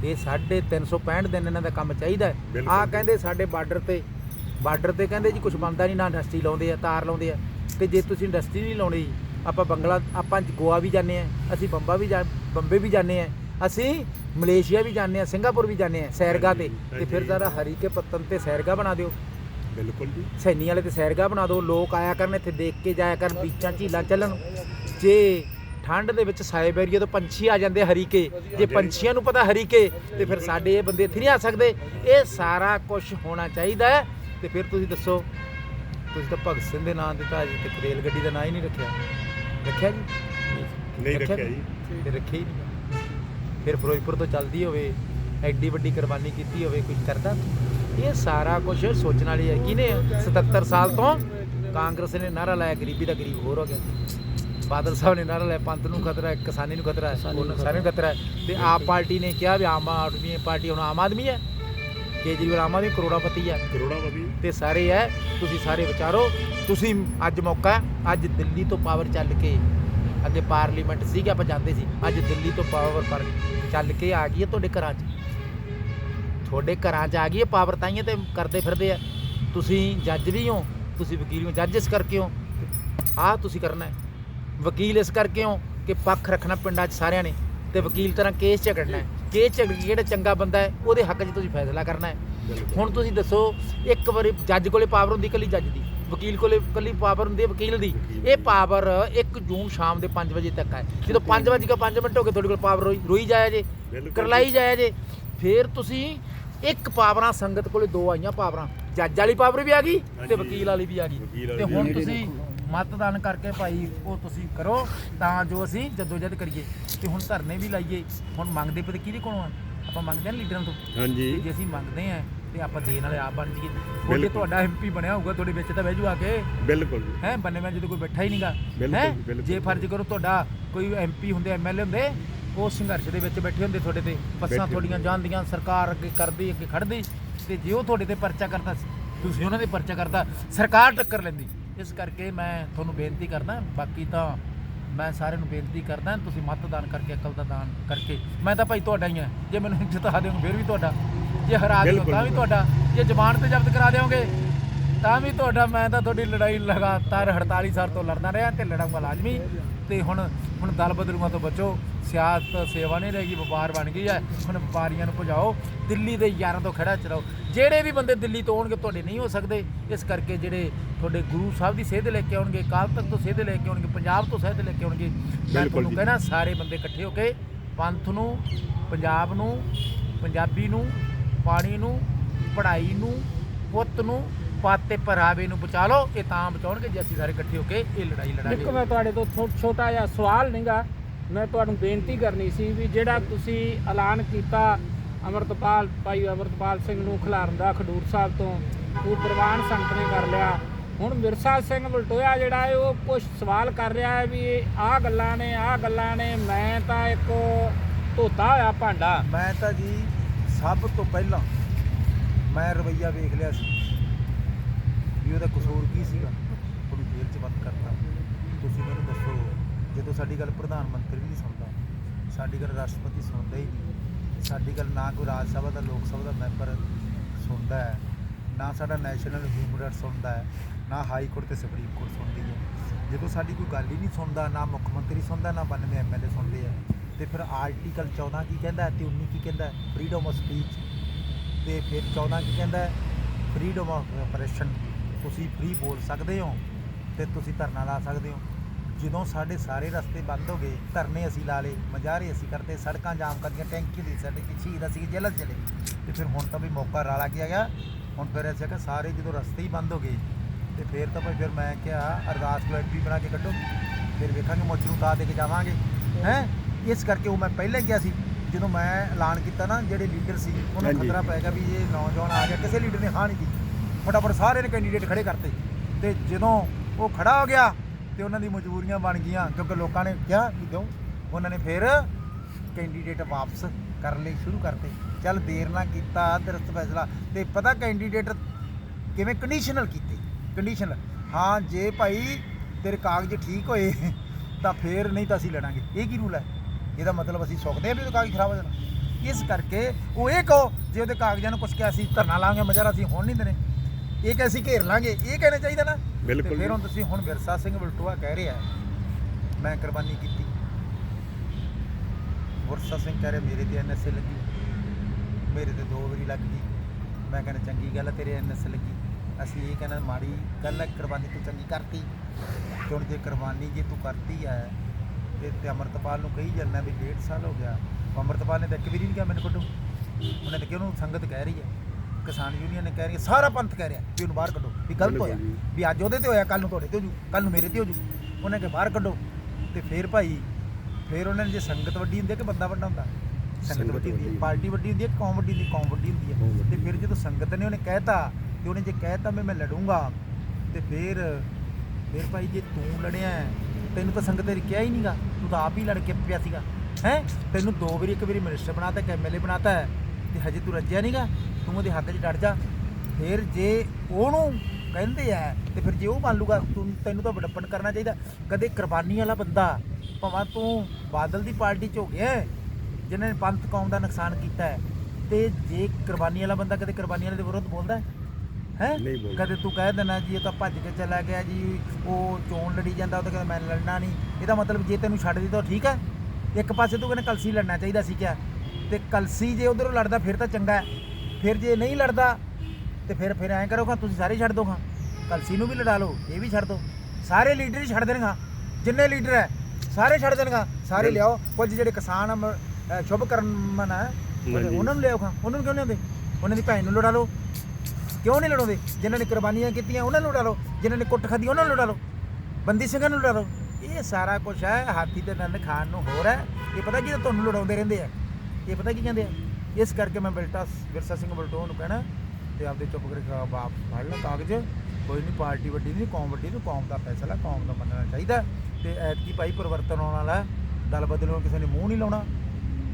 ਇਹ ਸਾਡੇ 365 ਦਿਨ ਇਹਨਾਂ ਦਾ ਕੰਮ ਚਾਹੀਦਾ ਹੈ ਬਿਲਕੁਲ ਆ ਜੀ। ਕਹਿੰਦੇ ਸਾਡੇ ਬਾਰਡਰ ਤੇ ਬਾਰਡਰ ਤੇ ਕਹਿੰਦੇ ਜੀ ਕੁਝ ਬਣਦਾ ਨਹੀਂ ਨਾ ਇੰਡਸਟਰੀ ਲਾਉਂਦੇ ਆ ਤਾਰ ਲਾਉਂਦੇ ਆ ਤੇ ਜੇ ਤੁਸੀਂ ਇੰਡਸਟਰੀ ਨਹੀਂ ਲਾਉਣੀ ਆਪਾਂ ਬੰਗਲਾ ਆਪਾਂ ਗੋਆ ਵੀ ਜਾਂਦੇ ਆ ਅਸੀਂ ਬੰਬਾ ਵੀ ਜਾ ਬੰਬੇ ਵੀ ਜਾਂਦੇ ਆ ਅਸੀਂ ਮਲੇਸ਼ੀਆ ਵੀ ਜਾਂਦੇ ਆ ਸਿੰਗਾਪੁਰ ਵੀ ਜਾਂਦੇ ਆ ਸੈਰਗਾ ਤੇ ਤੇ ਫਿਰ ਹਾਂਜੀ। ਜ਼ਰਾ ਹਰੀ ਕੇ ਪੱਤਨ ਤੇ ਸੈਰਗਾ ਬਣਾ ਦਿਓ ਬਿਲਕੁਲ ਜੀ। ਸੈਨੀ ਵਾਲੇ ਤੇ ਸੈਰਗਾ ਬਣਾ ਦਿਓ ਲੋਕ ਆਇਆ ਕਰਨ ਇੱਥੇ ਦੇਖ ਕੇ ਜਾਇਆ ਕਰਨ ਬੀਚਾਂ ਝੀਲਾਂ ਚੱਲਣ। ਜੇ ਠੰਡ ਦੇ ਵਿੱਚ ਸਾਈਬੇਰੀਆ ਤੋਂ ਪੰਛੀ ਆ ਜਾਂਦੇ ਹਰੀਕੇ ਜੇ ਪੰਛੀਆਂ ਨੂੰ ਪਤਾ ਹਰੀਕੇ ਤੇ ਫਿਰ ਸਾਡੇ ਇਹ ਬੰਦੇ ਇੱਥੇ ਨਹੀਂ ਆ ਸਕਦੇ। ਇਹ ਸਾਰਾ ਕੁਝ ਹੋਣਾ ਚਾਹੀਦਾ ਹੈ। ਤੇ ਫਿਰ ਤੁਸੀਂ ਦੱਸੋ ਤੁਸੀਂ ਤਾਂ ਭਗਤ ਸਿੰਘ ਦੇ ਨਾਂ ਤੇ ਤਾਂ ਅਜੇ ਤੱਕ ਰੇਲ ਗੱਡੀ ਦਾ ਨਾਂ ਹੀ ਨਹੀਂ ਰੱਖਿਆ। ਰੱਖਿਆ ਜੀ? ਨਹੀਂ ਰੱਖਿਆ ਜੀ? ਤੇ ਰੱਖਿਆ ਹੀ ਨਹੀਂ ਫਿਰ ਫਿਰੋਜ਼ਪੁਰ ਤੋਂ ਚੱਲਦੀ ਹੋਵੇ ਐਡੀ ਵੱਡੀ ਕੁਰਬਾਨੀ ਕੀਤੀ ਹੋਵੇ ਕੁਝ ਕਰਦਾ? ਇਹ ਸਾਰਾ ਕੁਝ ਸੋਚਣ ਵਾਲੀ ਹੈ। ਕਿਹਨੇ 77 ਸਾਲ ਤੋਂ ਕਾਂਗਰਸ ਨੇ ਨਾਰਾ ਲਾਇਆ ਗਰੀਬੀ ਦਾ ਗਰੀਬ ਹੋਰ ਹੋ ਗਿਆ। ਬਾਦਲ ਸਾਹਿਬ ਨੇ ਨਾਰਾ ਲਾਇਆ ਪੰਥ ਨੂੰ ਖਤਰਾ ਹੈ ਕਿਸਾਨੀ ਨੂੰ ਖਤਰਾ ਹੈ ਸਾਰਿਆਂ ਨੂੰ ਖਤਰਾ ਹੈ। ਤੇ ਆਪ ਪਾਰਟੀ ਨੇ ਕਿਹਾ ਵੀ ਆਮ ਆਦਮੀ ਪਾਰਟੀ ਹੁਣ ਆਮ ਆਦਮੀ ਹੈ। ਕੇਜਰੀਵਾਲ ਆਮ ਆਦਮੀ ਕਰੋੜਾਪਤੀ ਹੈ। ਕਰੋੜਾ ਬਬੀ ਤੇ ਸਾਰੇ ਹੈ ਤੁਸੀਂ ਸਾਰੇ ਵਿਚਾਰੋ। ਤੁਸੀਂ ਅੱਜ ਮੌਕਾ ਅੱਜ ਦਿੱਲੀ ਤੋਂ ਪਾਵਰ ਚੱਲ ਕੇ ਅੱਗੇ ਪਾਰਲੀਮੈਂਟ ਸੀਗਾ ਆਪਾਂ ਜਾਂਦੇ ਸੀ। ਅੱਜ ਦਿੱਲੀ ਤੋਂ ਪਾਵਰ ਪਰ ਚੱਲ ਕੇ ਆ ਗਈ ਹੈ ਤੁਹਾਡੇ ਘਰਾਂ 'ਚ। ਤੁਹਾਡੇ ਘਰਾਂ 'ਚ ਆ ਗਈ ਹੈ ਪਾਵਰ ਤਾਈਆਂ ਤੇ ਕਰਦੇ ਫਿਰਦੇ ਆ। ਤੁਸੀਂ ਜੱਜ ਵੀ ਹੋ ਤੁਸੀਂ ਵਕੀਲ ਹੋ ਜੱਜ ਇਸ ਕਰਕੇ ਹੋ ਆਹ ਤੁਸੀਂ ਕਰਨਾ ਹੈ। ਵਕੀਲ ਇਸ ਕਰਕੇ ਹੋ ਕਿ ਪੱਖ ਰੱਖਣਾ ਪਿੰਡਾਂ 'ਚ ਸਾਰਿਆਂ ਨੇ ਤੇ ਵਕੀਲ ਤਰ੍ਹਾਂ ਕੇਸ ਝਗੜਨਾ ਹੈ। ਕੇਸ ਝਗੜ ਕੇ ਜਿਹੜਾ ਚੰਗਾ ਬੰਦਾ ਹੈ ਉਹਦੇ ਹੱਕ 'ਚ ਤੁਸੀਂ ਫੈਸਲਾ ਕਰਨਾ ਹੈ। ਹੁਣ ਤੁਸੀਂ ਦੱਸੋ ਇੱਕ ਵਾਰੀ ਜੱਜ ਕੋਲੇ ਪਾਵਰ ਹੁੰਦੀ ਕੱਲੀ ਜੱਜ ਦੀ। ਵਕੀਲ ਕੋਲੇ ਕੱਲੀ ਪਾਵਰ ਹੁੰਦੀ ਹੈ ਵਕੀਲ ਦੀ। ਇਹ ਪਾਵਰ 1 ਜੂਨ ਸ਼ਾਮ ਦੇ 5 ਵਜੇ ਤੱਕ ਹੈ। ਜਦੋਂ 5 ਵਜੇ ਕਾ 5 ਮਿੰਟ ਹੋ ਗਏ ਤੁਹਾਡੇ ਕੋਲ ਪਾਵਰ ਰੋਈ ਰੋਈ ਜਾਇਆ ਜੇ ਕਰਲਾਈ ਜਾਇਆ ਜੇ ਫਿਰ ਤੁਸੀਂ ਇੱਕ ਪਾਵਰਾਂ ਸੰਗਤ ਕੋਲੇ ਦੋ ਆਈਆਂ ਪਾਵਰਾਂ। ਜੱਜ ਵਾਲੀ ਪਾਵਰ ਵੀ ਆ ਗਈ ਤੇ। ਵਕੀਲ ਵਾਲੀ ਵੀ ਆ ਗਈ। ਤੇ ਹੁਣ। ਤੁਸੀਂ ਮਤਦਾਨ ਕਰਕੇ ਭਾਈ ਉਹ ਤੁਸੀਂ ਕਰੋ ਤਾਂ ਜੋ ਅਸੀਂ ਜਦੋਜਦ ਕਰੀਏ। ਤੇ ਹੁਣ ਧਰਨੇ ਵੀ ਲਾਈਏ। ਹੁਣ ਮੰਗਦੇ ਪਏ ਕਿਹਦੇ ਕੋਲੋਂ ਆ? ਆਪਾਂ ਮੰਗਦੇ ਆ ਲੀਡਰਾਂ ਤੋਂ। ਹਾਂਜੀ। ਜੇ ਅਸੀਂ ਮੰਗਦੇ ਆ ਤੇ ਆਪਾਂ ਦੇਣ ਵਾਲੇ ਆਪ ਬਣ ਜਾਈਏ। ਹੁਣ ਜੇ ਬਿਲਕੁਲ। ਤੁਹਾਡਾ ਐਮਪੀ ਬਣਿਆ ਹੋਊਗਾ ਤੁਹਾਡੇ ਵਿੱਚ ਤਾਂ ਬਹਿ ਜੂ ਆ ਕੇ। ਬਿਲਕੁਲ। ਹੈ ਬੰਨੇ ਮੈਂ ਜਦੋਂ ਕੋਈ ਬੈਠਾ ਹੀ ਨਹੀਂਗਾ ਹੈ। ਜੇ ਫਰਜ਼ ਕਰੋ ਤੁਹਾਡਾ ਕੋਈ ਐਮਪੀ ਹੁੰਦੇ ਐਮਐਲਏ ਹੁੰਦੇ ਉਹ ਸੰਘਰਸ਼ ਦੇ ਵਿੱਚ ਬੈਠੇ ਹੁੰਦੇ ਤੁਹਾਡੇ ਤੇ ਬੱਸਾਂ ਬੈਠੇ ਤੁਹਾਡੀਆਂ ਹੁੰਦੇ। ਜਾਂਦੀਆਂ ਸਰਕਾਰ ਅੱਗੇ ਕਰਦੀ ਅੱਗੇ ਖੜਦੀ ਤੇ ਜੇ ਉਹ ਤੁਹਾਡੇ ਤੇ ਪਰਚਾ ਕਰਦਾ ਤੁਸੀਂ ਉਹਨਾਂ ਦੇ ਪਰਚਾ ਕਰਦਾ ਸਰਕਾਰ ਟੱਕਰ ਲੈਂਦੀ ਇਸ ਕਰਕੇ ਮੈਂ ਤੁਹਾਨੂੰ ਬੇਨਤੀ ਕਰਦਾ ਬਾਕੀ ਤਾਂ ਮੈਂ ਸਾਰਿਆਂ ਨੂੰ ਬੇਨਤੀ ਕਰਦਾ ਤੁਸੀਂ ਮਤਦਾਨ ਕਰਕੇ ਅਕਲ ਦਾ ਦਾਨ ਕਰਕੇ ਮੈਂ ਤਾਂ ਭਾਈ ਤੁਹਾਡਾ ਹੀ ਆ ਜੇ ਮੈਨੂੰ ਜਿਤਾ ਦਿਓਗੇ ਫਿਰ ਵੀ ਤੁਹਾਡਾ ਜੇ ਹਰਾ ਦਿਓ ਬਿਲਕੁਲ, ਤਾਂ ਵੀ ਤੁਹਾਡਾ ਜੇ ਜ਼ਮਾਨਤ ਤੇ ਜ਼ਬਤ ਕਰਾ ਦਿਓਗੇ ਤਾਂ ਵੀ ਤੁਹਾਡਾ ਮੈਂ ਤਾਂ ਤੁਹਾਡੀ ਲੜਾਈ ਲਗਾਤਾਰ 48 ਸਾਲ ਤੋਂ ਲੜਦਾ ਰਿਹਾ ਤੇ ਲੜਾਂਗਾ ਲਾਜ਼ਮੀ ਤੇ ਹੁਣ ਹੁਣ ਦਲ ਬਦਲੂਆਂ ਤੋਂ ਬਚੋ ਸਿਆਸਤ ਸੇਵਾ ਨਹੀਂ ਰਹੇਗੀ ਵਪਾਰ ਬਣ ਗਈ ਹੈ। ਹੁਣ ਵਪਾਰੀਆਂ ਨੂੰ ਭਜਾਓ ਦਿੱਲੀ ਦੇ ਯਾਰਾਂ ਤੋਂ ਖੜਾ ਚਲਾਓ। ਜਿਹੜੇ ਵੀ ਬੰਦੇ ਦਿੱਲੀ ਤੋਂ ਆਉਣਗੇ ਤੁਹਾਡੇ ਨਹੀਂ ਹੋ ਸਕਦੇ। ਇਸ ਕਰਕੇ ਜਿਹੜੇ ਤੁਹਾਡੇ ਗੁਰੂ ਸਾਹਿਬ ਦੀ ਸੇਧ ਲੈ ਕੇ ਆਉਣਗੇ ਕਾਲ ਤੱਕ ਤੋਂ ਸੇਧ ਲੈ ਕੇ ਆਉਣਗੇ ਪੰਜਾਬ ਤੋਂ ਸੇਧ ਲੈ ਕੇ ਆਉਣਗੇ ਮੈਂ ਤੁਹਾਨੂੰ। ਕਹਿਣਾ ਸਾਰੇ ਬੰਦੇ ਇਕੱਠੇ ਹੋ ਕੇ ਪੰਥ ਨੂੰ ਪੰਜਾਬ ਨੂੰ ਪੰਜਾਬੀ ਨੂੰ ਪਾਣੀ ਨੂੰ ਪੜ੍ਹਾਈ ਨੂੰ ਪੁੱਤ ਨੂੰ ਪਾਤੇ ਪਰਾਵੇ ਨੂੰ ਬਚਾ ਲਓ ਇਹ ਤਾਂ ਬਚਾਉਣਗੇ ਜੇ ਅਸੀਂ ਸਾਰੇ ਇਕੱਠੇ ਹੋ ਕੇ ਇਹ ਲੜਾਈ ਇੱਕ ਲੜਾਂਗੇ ਮੈਂ ਤੁਹਾਡੇ ਤੋਂ ਥੋ- ਛੋਟਾ ਜਿਹਾ ਸਵਾਲ ਨਹੀਂਗਾ। ਮੈਂ ਤੁਹਾਨੂੰ ਬੇਨਤੀ ਕਰਨੀ ਸੀ ਵੀ ਜਿਹੜਾ ਤੁਸੀਂ ਐਲਾਨ ਕੀਤਾ ਅਮਰਤਪਾਲ ਭਾਈ ਅਮਰਤਪਾਲ ਸਿੰਘ ਨੂੰ ਖਿਲਾਰਨ ਦਾ ਖਡੂਰ ਸਾਹਿਬ ਤੋਂ ਉਹ ਪ੍ਰਵਾਨ ਸੰਗਤ ਨੇ ਕਰ ਲਿਆ। ਹੁਣ ਮਿਰਸਾ ਸਿੰਘ ਬਲਟੋਇਆ ਜਿਹੜਾ ਹੈ ਉਹ ਕੁਝ ਸਵਾਲ ਕਰ ਰਿਹਾ ਹੈ ਵੀ ਆਹ ਗੱਲਾਂ ਨੇ ਆਹ ਗੱਲਾਂ ਨੇ ਮੈਂ ਤਾਂ ਇੱਕ ਧੋਤਾ ਹੋਇਆ ਭਾਂਡਾ। ਮੈਂ ਤਾਂ ਜੀ ਸਭ ਤੋਂ ਪਹਿਲਾਂ ਮੈਂ ਰਵਈਆ ਵੇਖ ਲਿਆ ਸੀ। ਵੀ ਉਹਦਾ ਕਸੂਰ ਕੀ ਸੀਗਾ? ਉਹਨੂੰ ਜੇਲ੍ਹ 'ਚ ਬੰਦ ਕਰਤਾ। ਤੁਸੀਂ ਮੈਨੂੰ ਦੱਸੋ, ਜਦੋਂ ਸਾਡੀ ਗੱਲ ਪ੍ਰਧਾਨ ਮੰਤਰੀ ਵੀ ਨਹੀਂ ਸੁਣਦਾ, ਸਾਡੀ ਗੱਲ ਰਾਸ਼ਟਰਪਤੀ ਸੁਣਦਾ ਹੀ ਨਹੀਂ, ਸਾਡੀ ਗੱਲ ਨਾ ਕੋਈ ਰਾਜ ਸਭਾ ਦਾ, ਲੋਕ ਸਭਾ ਦਾ ਮੈਂਬਰ ਸੁਣਦਾ ਹੈ, ਨਾ ਸਾਡਾ ਨੈਸ਼ਨਲ ਹਿਊਮਨ ਰਾਈਟ ਸੁਣਦਾ ਹੈ, ਨਾ ਹਾਈ ਕੋਰਟ ਤੇ ਸੁਪਰੀਮ ਕੋਰਟ ਸੁਣਦੀ ਹੈ। ਜਦੋਂ ਸਾਡੀ ਕੋਈ ਗੱਲ ਹੀ ਨਹੀਂ ਸੁਣਦਾ, ਨਾ ਮੁੱਖ ਮੰਤਰੀ ਸੁਣਦਾ, ਨਾ 92 ਐਮਐਲਏ ਸੁਣਦੇ ਆ, ਤੇ ਫਿਰ ਆਰਟੀਕਲ 14 ਕੀ ਕਹਿੰਦਾ ਤੇ 19 ਕੀ ਕਹਿੰਦਾ ਫਰੀडम ਆਫ ਸਪੀਚ ਤੇ ਫਿਰ 14 ਕੀ ਕਹਿੰਦਾ ਫਰੀडम ਆਫ ਆਪਰੇਸ਼ਨ ਤੁਸੀਂ ਫ੍ਰੀ ਬੋਲ ਸਕਦੇ ਹੋ ਤੇ ਤੁਸੀਂ ਧਰਨਾ ਲਾ ਸਕਦੇ ਹੋ। ਜਦੋਂ ਸਾਡੇ ਸਾਰੇ ਰਸਤੇ ਬੰਦ ਹੋ ਗਏ ਧਰਨੇ ਅਸੀਂ ਲਾ ਲਏ ਮਜ਼ਾਰੇ ਅਸੀਂ ਕਰਦੇ ਸੜਕਾਂ ਜਾਮ ਕਰਦੀਆਂ ਟੈਂਕੀ ਦੀ ਸਾਡੇ ਸ਼ਹੀਦ ਅਸੀਂ ਜੇਲ੍ਹ ਚਲੇ ਤੇ ਫਿਰ ਹੁਣ ਤਾਂ ਵੀ ਮੌਕਾ ਰਾਲਾ ਗਿਆ ਗਿਆ ਹੁਣ ਫਿਰ ਅਸੀਂ ਕਿ ਸਾਰੇ ਜਦੋਂ ਰਸਤੇ ਹੀ ਬੰਦ ਹੋ ਗਏ ਤੇ ਫਿਰ ਤਾਂ ਭਾਈ ਫਿਰ ਮੈਂ ਕਿਹਾ ਅਰਦਾਸ ਕੋ ਐਮਪੀ ਬਣਾ ਕੇ ਕੱਢੋ। ਫਿਰ ਵੇਖਾਂਗੇ ਮੁੱਛ ਨੂੰ ਤਾਂ ਦੇ ਕੇ ਜਾਵਾਂਗੇ। ਹੈ? ਇਸ ਕਰਕੇ ਉਹ ਮੈਂ ਪਹਿਲਾਂ ਕਿਹਾ ਸੀ ਜਦੋਂ ਮੈਂ ਐਲਾਨ ਕੀਤਾ ਨਾ ਜਿਹੜੇ ਲੀਡਰ ਸੀ ਉਹਨੂੰ ਹਾਂਜੀ। ਖਤਰਾ ਪੈ ਗਿਆ ਵੀ ਇਹ ਨੌਜਵਾਨ ਆ ਗਿਆ ਕਿਸੇ ਲੀਡਰ ਨੇ ਹਾਂ ਨਹੀਂ ਕੀਤੀ। ਫਟਾਫਟ ਸਾਰੇ ਨੇ ਕੈਂਡੀਡੇਟ ਖੜੇ ਕਰਤੇ। ਤੇ ਜਦੋਂ ਉਹ ਖੜਾ ਹੋ ਗਿਆ, ਤੇ ਉਹਨਾਂ ਦੀ ਮਜਬੂਰੀਆਂ ਬਣ ਗਈਆਂ, ਕਿਉਂਕਿ ਲੋਕਾਂ ਨੇ ਕਿਹਾ ਕਿ ਦਿਓ ਉਹਨਾਂ ਨੇ ਫਿਰ ਕੈਂਡੀਡੇਟ ਵਾਪਸ ਕਰਨ ਲਈ, ਸ਼ੁਰੂ ਕਰਤੇ। ਚੱਲ ਦੇਰ ਨਾ ਕੀਤਾ ਦਰਸਤ ਫੈਸਲਾ। ਤੇ ਪਤਾ ਕੈਂਡੀਡੇਟ ਕਿਵੇਂ ਕੰਡੀਸ਼ਨਲ ਕੀਤੇ? ਕੰਡੀਸ਼ਨਲ ਹਾਂ ਜੇ ਭਾਈ ਤੇਰੇ ਕਾਗਜ਼ ਠੀਕ ਹੋਏ, ਤਾਂ ਫੇਰ ਨਹੀਂ ਤਾਂ ਅਸੀਂ ਲੜਾਂਗੇ। ਇਹ ਕੀ ਰੂਲ ਹੈ? ਇਹਦਾ ਮਤਲਬ ਅਸੀਂ ਸੁੱਕਦੇ ਹਾਂ ਵੀ ਉਹਦੇ ਕਾਗਜ਼ ਖਰਾਬ ਹੋ ਜਾਣਾ। ਇਸ ਕਰਕੇ ਉਹ ਇਹ ਕਹੋ, ਜੇ ਉਹਦੇ ਕਾਗਜ਼ਾਂ ਨੂੰ ਕੁਝ ਕਿਹਾ ਸੀ ਧਰਨਾ ਲਾਵਾਂਗੇ, ਮਜ਼ਾਰਾ ਅਸੀਂ ਹੋਣ ਨਹੀਂ ਦੇਣੇ। ਇਹ ਕਿ ਅਸੀਂ ਘੇਰ ਲਾਂਗੇ ਇਹ ਕਹਿਣਾ ਚਾਹੀਦਾ ਨਾ। ਬਿਲਕੁਲ ਤੇ ਫਿਰ। ਹੁਣ ਤੁਸੀਂ ਹੁਣ ਵਿਰਸਾ ਸਿੰਘ ਬਲਟੋਆ ਕਹਿ ਰਿਹਾ ਮੈਂ ਕੁਰਬਾਨੀ ਕੀਤੀ। ਵਿਰਸਾ ਸਿੰਘ ਕਹਿ ਰਿਹਾ ਮੇਰੇ ਤੇ ਐਨਐਸਏ ਲੱਗੀ। ਮੇਰੇ ਤੇ ਦੋ ਵਾਰੀ ਲੱਗ ਗਈ। ਮੈਂ ਕਹਿੰਦਾ ਚੰਗੀ ਗੱਲ ਹੈ ਤੇਰੇ ਐਨਐਸ ਲੱਗੀ। ਅਸੀਂ ਇਹ ਕਹਿੰਦਾ ਮਾੜੀ ਗੱਲ ਹੈ ਕੁਰਬਾਨੀ ਤੂੰ ਚੰਗੀ ਕਰਤੀ। ਤੇ ਹੁਣ ਜੇ ਕੁਰਬਾਨੀ ਜੇ ਤੂੰ ਕਰਤੀ ਹੈ ਤੇ ਤੇ ਅਮਰਤਪਾਲ ਨੂੰ ਕਹੀ ਜਾਂਦਾ ਵੀ ਡੇਢ ਸਾਲ ਹੋ ਗਿਆ। ਅਮਰਤਪਾਲ ਨੇ ਤਾਂ ਇੱਕ ਵਾਰੀ ਨਹੀਂ ਕਿਹਾ ਮੈਨੂੰ ਕੱਢੋ। ਉਹਨੇ ਤਾਂ ਕਿ ਉਹਨੂੰ ਸੰਗਤ ਕਹਿ ਰਹੀ ਹੈ। ਕਿਸਾਨ ਯੂਨੀਅਨ ਨੇ ਕਹਿ ਰਹੀ ਹੈ ਸਾਰਾ ਪੰਥ ਕਹਿ ਰਿਹਾ ਵੀ ਉਹਨੂੰ ਬਾਹਰ ਕੱਢੋ ਵੀ ਗਲਤ ਹੋਇਆ। ਵੀ ਅੱਜ ਉਹਦੇ ਤੇ ਹੋਇਆ ਕੱਲ ਨੂੰ ਤੁਹਾਡੇ ਤੇ ਹੋ ਜੂ ਕੱਲ ਨੂੰ ਮੇਰੇ ਤੇ ਹੋ ਜੂ। ਉਹਨੇ ਕਿ ਬਾਹਰ ਕੱਢੋ। ਤੇ ਫਿਰ ਭਾਈ ਫਿਰ ਉਹਨਾਂ ਨੇ ਜੇ ਸੰਗਤ ਵੱਡੀ ਹੁੰਦੀ ਹੈ ਕਿ ਬੰਦਾ ਵੱਡਾ ਹੁੰਦਾ? ਸੰਗਤ ਵੱਡੀ ਹੁੰਦੀ ਹੈ। ਪਾਰਟੀ ਵੱਡੀ ਹੁੰਦੀ ਹੈ ਕੌਮ ਵੱਡੀ ਹੁੰਦੀ ਕੌਮ ਵੱਡੀ ਹੁੰਦੀ ਹੈ। ਤੇ ਫਿਰ ਜਦੋਂ ਸੰਗਤ ਨੇ ਉਹਨੇ ਕਹਿਤਾ ਤੇ ਉਹਨੇ ਜੇ ਕਹਿਤਾ ਮੈਂ ਮੈਂ ਲੜੂੰਗਾ ਤੇ ਫਿਰ ਫਿਰ ਭਾਈ ਜੇ ਤੂੰ ਲੜਿਆ ਤੈਨੂੰ ਤਾਂ ਸੰਗਤ ਨੇ ਕਿਹਾ ਹੀ ਨਹੀਂਗਾ ਤੂੰ ਤਾਂ ਆਪ ਹੀ ਲੜ ਕੇ ਪਿਆ ਸੀਗਾ। ਹੈ? ਤੈਨੂੰ ਦੋ ਵਾਰੀ ਇੱਕ ਵਾਰੀ ਮਿਨਿਸਟਰ ਬਣਾਤਾ ਕਿ ਐਮਐਲਏ ਬਣਾਤਾ ਤੇ ਹਜੇ ਤੂੰ ਰੱਜਿਆ ਨਹੀਂਗਾ ਤੂੰ ਉਹਦੇ ਹੱਥ 'ਚ ਡੜ ਜਾ। ਫਿਰ ਜੇ ਉਹਨੂੰ ਕਹਿੰਦੇ ਆ ਤੇ ਫਿਰ ਜੇ ਉਹ ਮੰਨ ਲੂਗਾ ਤੂੰ ਤੈਨੂੰ ਤਾਂ ਵਡੱਪਣ ਕਰਨਾ ਚਾਹੀਦਾ। ਕਦੇ ਕੁਰਬਾਨੀ ਵਾਲਾ ਬੰਦਾ ਭਾਵੇਂ ਤੂੰ ਬਾਦਲ ਦੀ ਪਾਰਟੀ 'ਚ ਹੋ ਗਿਆ ਜਿਨ੍ਹਾਂ ਨੇ ਪੰਥ ਕੌਮ ਦਾ ਨੁਕਸਾਨ ਕੀਤਾ ਹੈ ਤੇ ਜੇ ਕੁਰਬਾਨੀ ਵਾਲਾ ਬੰਦਾ ਕਦੇ ਕੁਰਬਾਨੀ ਵਾਲੇ ਦੇ ਵਿਰੁੱਧ ਬੋਲਦਾ ਹੈ? ਹੈ। ਕਦੇ ਤੂੰ ਕਹਿ ਦੇਣਾ ਜੀ ਇਹ ਤਾਂ ਭੱਜ ਕੇ ਚਲਾ ਗਿਆ ਜੀ ਉਹ ਚੋਣ ਲੜੀ ਜਾਂਦਾ ਉਹ ਤਾਂ ਕਹਿੰਦਾ ਮੈਂ ਲੜਨਾ ਨਹੀਂ। ਇਹਦਾ ਮਤਲਬ ਜੇ ਤੈਨੂੰ ਛੱਡ ਦਿੱਤਾ ਠੀਕ ਹੈ। ਇੱਕ ਪਾਸੇ ਤੂੰ ਕਹਿੰਦਾ ਕਲਸੀ ਲੜਨਾ ਚਾਹੀਦਾ ਸੀ ਕਿਆ। ਤੇ ਕਲਸੀ ਜੇ ਉਧਰੋਂ ਲੜਦਾ ਫਿਰ ਤਾਂ ਚੰਗਾ ਹੈ। ਫਿਰ ਜੇ ਨਹੀਂ ਲੜਦਾ ਤੇ ਫਿਰ ਫਿਰ ਐਂ ਕਰੋ ਖਾਂ ਤੁਸੀਂ ਸਾਰੇ ਛੱਡ ਦੋ ਖਾਂ। ਕਲਸੀ ਨੂੰ ਵੀ ਲੜਾ ਲਓ ਇਹ ਵੀ ਛੱਡ ਦੋ। ਸਾਰੇ ਲੀਡਰ ਹੀ ਛੱਡ ਦੇਣਗਾ ਜਿੰਨੇ ਲੀਡਰ ਹੈ ਸਾਰੇ ਛੱਡ ਦੇਣਗਾ ਸਾਰੇ। ਲਿਆਓ ਕੁਝ ਜਿਹੜੇ ਕਿਸਾਨ ਸ਼ੁਭ ਕਰਮਨ ਹੈ। ਉਹਨਾਂ ਨੂੰ ਲਿਆਓ ਖਾਂ। ਉਹਨਾਂ ਨੂੰ ਕਿਉਂ ਨਹੀਂ ਆਉਂਦੇ? ਉਹਨਾਂ ਦੀ ਭੈਣ ਨੂੰ ਲੜਾ ਲਓ। ਕਿਉਂ ਨਹੀਂ ਲੜਾਉਂਦੇ? ਜਿਨ੍ਹਾਂ ਨੇ ਕੁਰਬਾਨੀਆਂ ਕੀਤੀਆਂ ਉਹਨਾਂ ਨੂੰ ਲੜਾ ਲਓ। ਜਿਨ੍ਹਾਂ ਨੇ ਕੁੱਟ ਖਾਧੀ ਉਹਨਾਂ ਨੂੰ ਲੜਾ ਲਓ। ਬੰਦੀ ਸਿੰਘਾਂ ਨੂੰ ਲੜਾ ਲਓ। ਇਹ ਸਾਰਾ ਕੁਝ ਹੈ ਹਾਥੀ ਤੇ ਨੰਨ ਖਾਨ ਨੂੰ ਹੋਰ ਹੈ। ਇਹ ਪਤਾ ਕੀ ਤੁਹਾਨੂੰ ਲੜਾਉਂਦੇ ਰਹਿੰਦੇ ਆ। ਇਹ ਪਤਾ ਕੀ ਕਹਿੰਦੇ ਆ? ਇਸ ਕਰਕੇ ਮੈਂ ਬਿਲਟਾ ਵਿਰਸਾ ਸਿੰਘ ਬਲਟੋ ਨੂੰ ਕਹਿਣਾ ਤੇ ਆਪਦੇ ਚੁੱਪ ਕਰਕੇ ਬਾਪ ਫੜ ਲੈ ਕਾਗਜ਼ ਕੋਈ ਨਹੀਂ ਪਾਰਟੀ ਵੱਡੀ ਨਹੀਂ ਕੌਮ ਵੱਡੀ ਨਹੀਂ ਕੌਮ ਦਾ ਫੈਸਲਾ ਕੌਮ ਦਾ ਮੰਨਣਾ ਚਾਹੀਦਾ ਤੇ ਐਤਕੀ ਭਾਈ ਪਰਿਵਰਤਨ ਆਉਣ ਵਾਲਾ। ਦਲ ਬਦਲਣ ਨੂੰ ਕਿਸੇ ਨੇ ਮੂੰਹ ਨਹੀਂ ਲਾਉਣਾ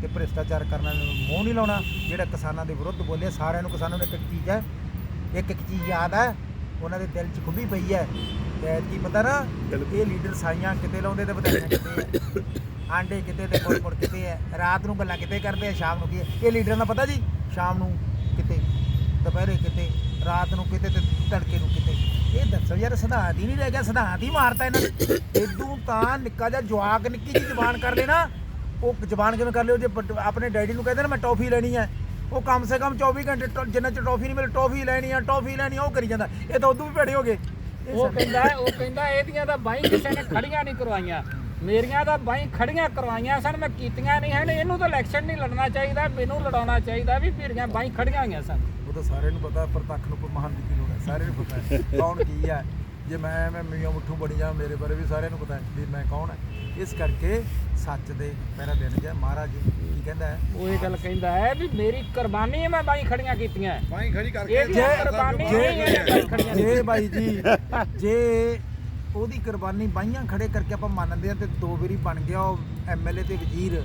ਤੇ ਭ੍ਰਿਸ਼ਟਾਚਾਰ ਕਰਨ ਵਾਲਿਆਂ ਨੂੰ ਮੂੰਹ ਨਹੀਂ ਲਾਉਣਾ ਜਿਹੜਾ ਕਿਸਾਨਾਂ ਦੇ ਵਿਰੁੱਧ ਬੋਲਿਆ ਸਾਰਿਆਂ ਨੂੰ ਕਿਸਾਨਾਂ ਨੂੰ ਇੱਕ ਚੀਜ਼ ਹੈ ਇੱਕ ਇੱਕ ਚੀਜ਼ ਯਾਦ ਹੈ ਉਹਨਾਂ ਦੇ ਦਿਲ 'ਚ ਖੁੱਭੀ ਪਈ ਹੈ ਤੇ ਕੀ ਪਤਾ ਨਾ। ਇਹ ਲੀਡਰ ਸਾਈਆਂ ਕਿਤੇ ਲਾਉਂਦੇ ਤੇ ਵਧਾਈਆਂ ਕਿਤੇ ਆਂਡੇ ਕਿਤੇ ਤੇ ਕੋੜ ਕੋੜ ਕਿਤੇ ਹੈ ਰਾਤ ਨੂੰ ਗੱਲਾਂ ਕਿਤੇ ਕਰਦੇ ਆ ਸ਼ਾਮ ਨੂੰ ਕੀ ਹੈ ਇਹ ਲੀਡਰਾਂ ਦਾ ਪਤਾ ਜੀ? ਸ਼ਾਮ ਨੂੰ ਕਿਤੇ ਦੁਪਹਿਰੇ ਕਿਤੇ ਰਾਤ ਨੂੰ ਕਿਤੇ ਤੇ ਤੜਕੇ ਨੂੰ ਕਿਤੇ। ਇਹ ਦੱਸੋ ਯਾਰ ਸਿਧਾਂਤ ਹੀ ਨਹੀਂ ਰਹਿ ਗਿਆ ਸਿਧਾਂਤ ਹੀ ਮਾਰਤਾ ਇਹਨਾਂ ਨੇ। ਇਦੋਂ ਤਾਂ ਨਿੱਕਾ ਜਿਹਾ ਜਵਾਕ ਨਿੱਕੀ ਜਿਹੀ ਜ਼ਬਾਨ ਕਰ ਲੈਣਾ ਉਹ ਜ਼ਬਾਨ ਕਿਵੇਂ ਕਰ ਲਿਓ? ਜੇ ਆਪਣੇ ਡੈਡੀ ਨੂੰ ਕਹਿੰਦੇ ਨਾ ਮੈਂ ਟੌਫੀ ਲੈਣੀ ਹੈ ਉਹ ਕਮ ਸੇ ਕਮ 24 ਘੰਟੇ ਜਿੰਨਾ ਚ ਟੌਫੀ ਨਹੀਂ ਮਿਲੇ ਟੌਫੀ ਲੈਣੀ ਆ ਟੌਫੀ ਲੈਣੀ ਉਹ ਕਰੀ ਜਾਂਦਾ। ਇਹ ਤਾਂ ਉਦੋਂ ਵੀ ਭੇੜੇ ਹੋ ਗਏ। ਉਹ ਕਹਿੰਦਾ ਉਹ ਕਹਿੰਦਾ ਇਹਦੀਆਂ ਤਾਂ ਬਾਈ ਕਿਸੇ ਨੇ ਖੜੀਆਂ ਨਹੀਂ ਕਰਵਾਈਆਂ। ਮੇਰੀਆਂ ਤਾਂ ਬਾਈ ਖੜੀਆਂ ਕਰਵਾਈਆਂ ਸਨ ਮੈਂ ਕੀਤੀਆਂ ਨਹੀਂ ਹਨ। ਇਹਨੂੰ ਤਾਂ ਇਲੈਕਸ਼ਨ ਨਹੀਂ ਲੜਨਾ ਚਾਹੀਦਾ ਮੈਨੂੰ ਲੜਾਉਣਾ ਚਾਹੀਦਾ ਵੀ ਮੇਰੀਆਂ ਬਾਈ ਖੜੀਆਂ ਹੋਈਆਂ ਸਨ। ਉਹ ਤਾਂ ਸਾਰਿਆਂ ਨੂੰ ਪਤਾ ਪ੍ਰਤੱਖ ਨੂੰ ਮਹਾਨ ਦੀ ਕੀ ਲੋੜ ਹੈ ਸਾਰਿਆਂ ਨੂੰ ਪਤਾ ਹੈ ਕੌਣ ਕੀ ਹੈ। ਜੇ ਮੈਂ ਮੈਂ ਮੀਆਂ ਮੁੱਠੂ ਬਣੀ ਜਾ ਮੇਰੇ ਬਾਰੇ ਵੀ ਸਾਰਿਆਂ ਨੂੰ ਪਤਾ ਹੈ ਵੀ ਮੈਂ ਕੌਣ ਹੈ। ਇਸ ਕਰਕੇ ਸੱਚ ਦੇ ਮੇਰਾ ਦਿਨ ਜਾ ਮਹਾਰਾਜ ਕੀ ਕਹਿੰਦਾ ਹੈ? ਉਹ ਇਹ ਗੱਲ ਕਹਿੰਦਾ ਹੈ ਵੀ ਮੇਰੀ ਕੁਰਬਾਨੀ ਹੈ ਮੈਂ ਬਾਈ ਖੜੀਆਂ ਕੀਤੀਆਂ। ਬਾਈ ਖੜੀ ਕਰਕੇ ਇਹ ਜੇ ਕੁਰਬਾਨੀ ਜੇ- ਨਹੀਂ ਹੈ ਬਾਈ ਖੜੀਆਂ ਜੇ। ਬਾਈ ਜੀ ਜੇ ਉਹਦੀ ਕੁਰਬਾਨੀ ਬਾਈਆਂ ਖੜੇ ਕਰਕੇ ਆਪਾਂ ਮੰਨਦੇ ਆ ਤੇ ਦੋ ਵਾਰੀ ਬਣ ਗਿਆ ਉਹ ਐਮਐਲਏ ਤੇ ਵਜ਼ੀਰ।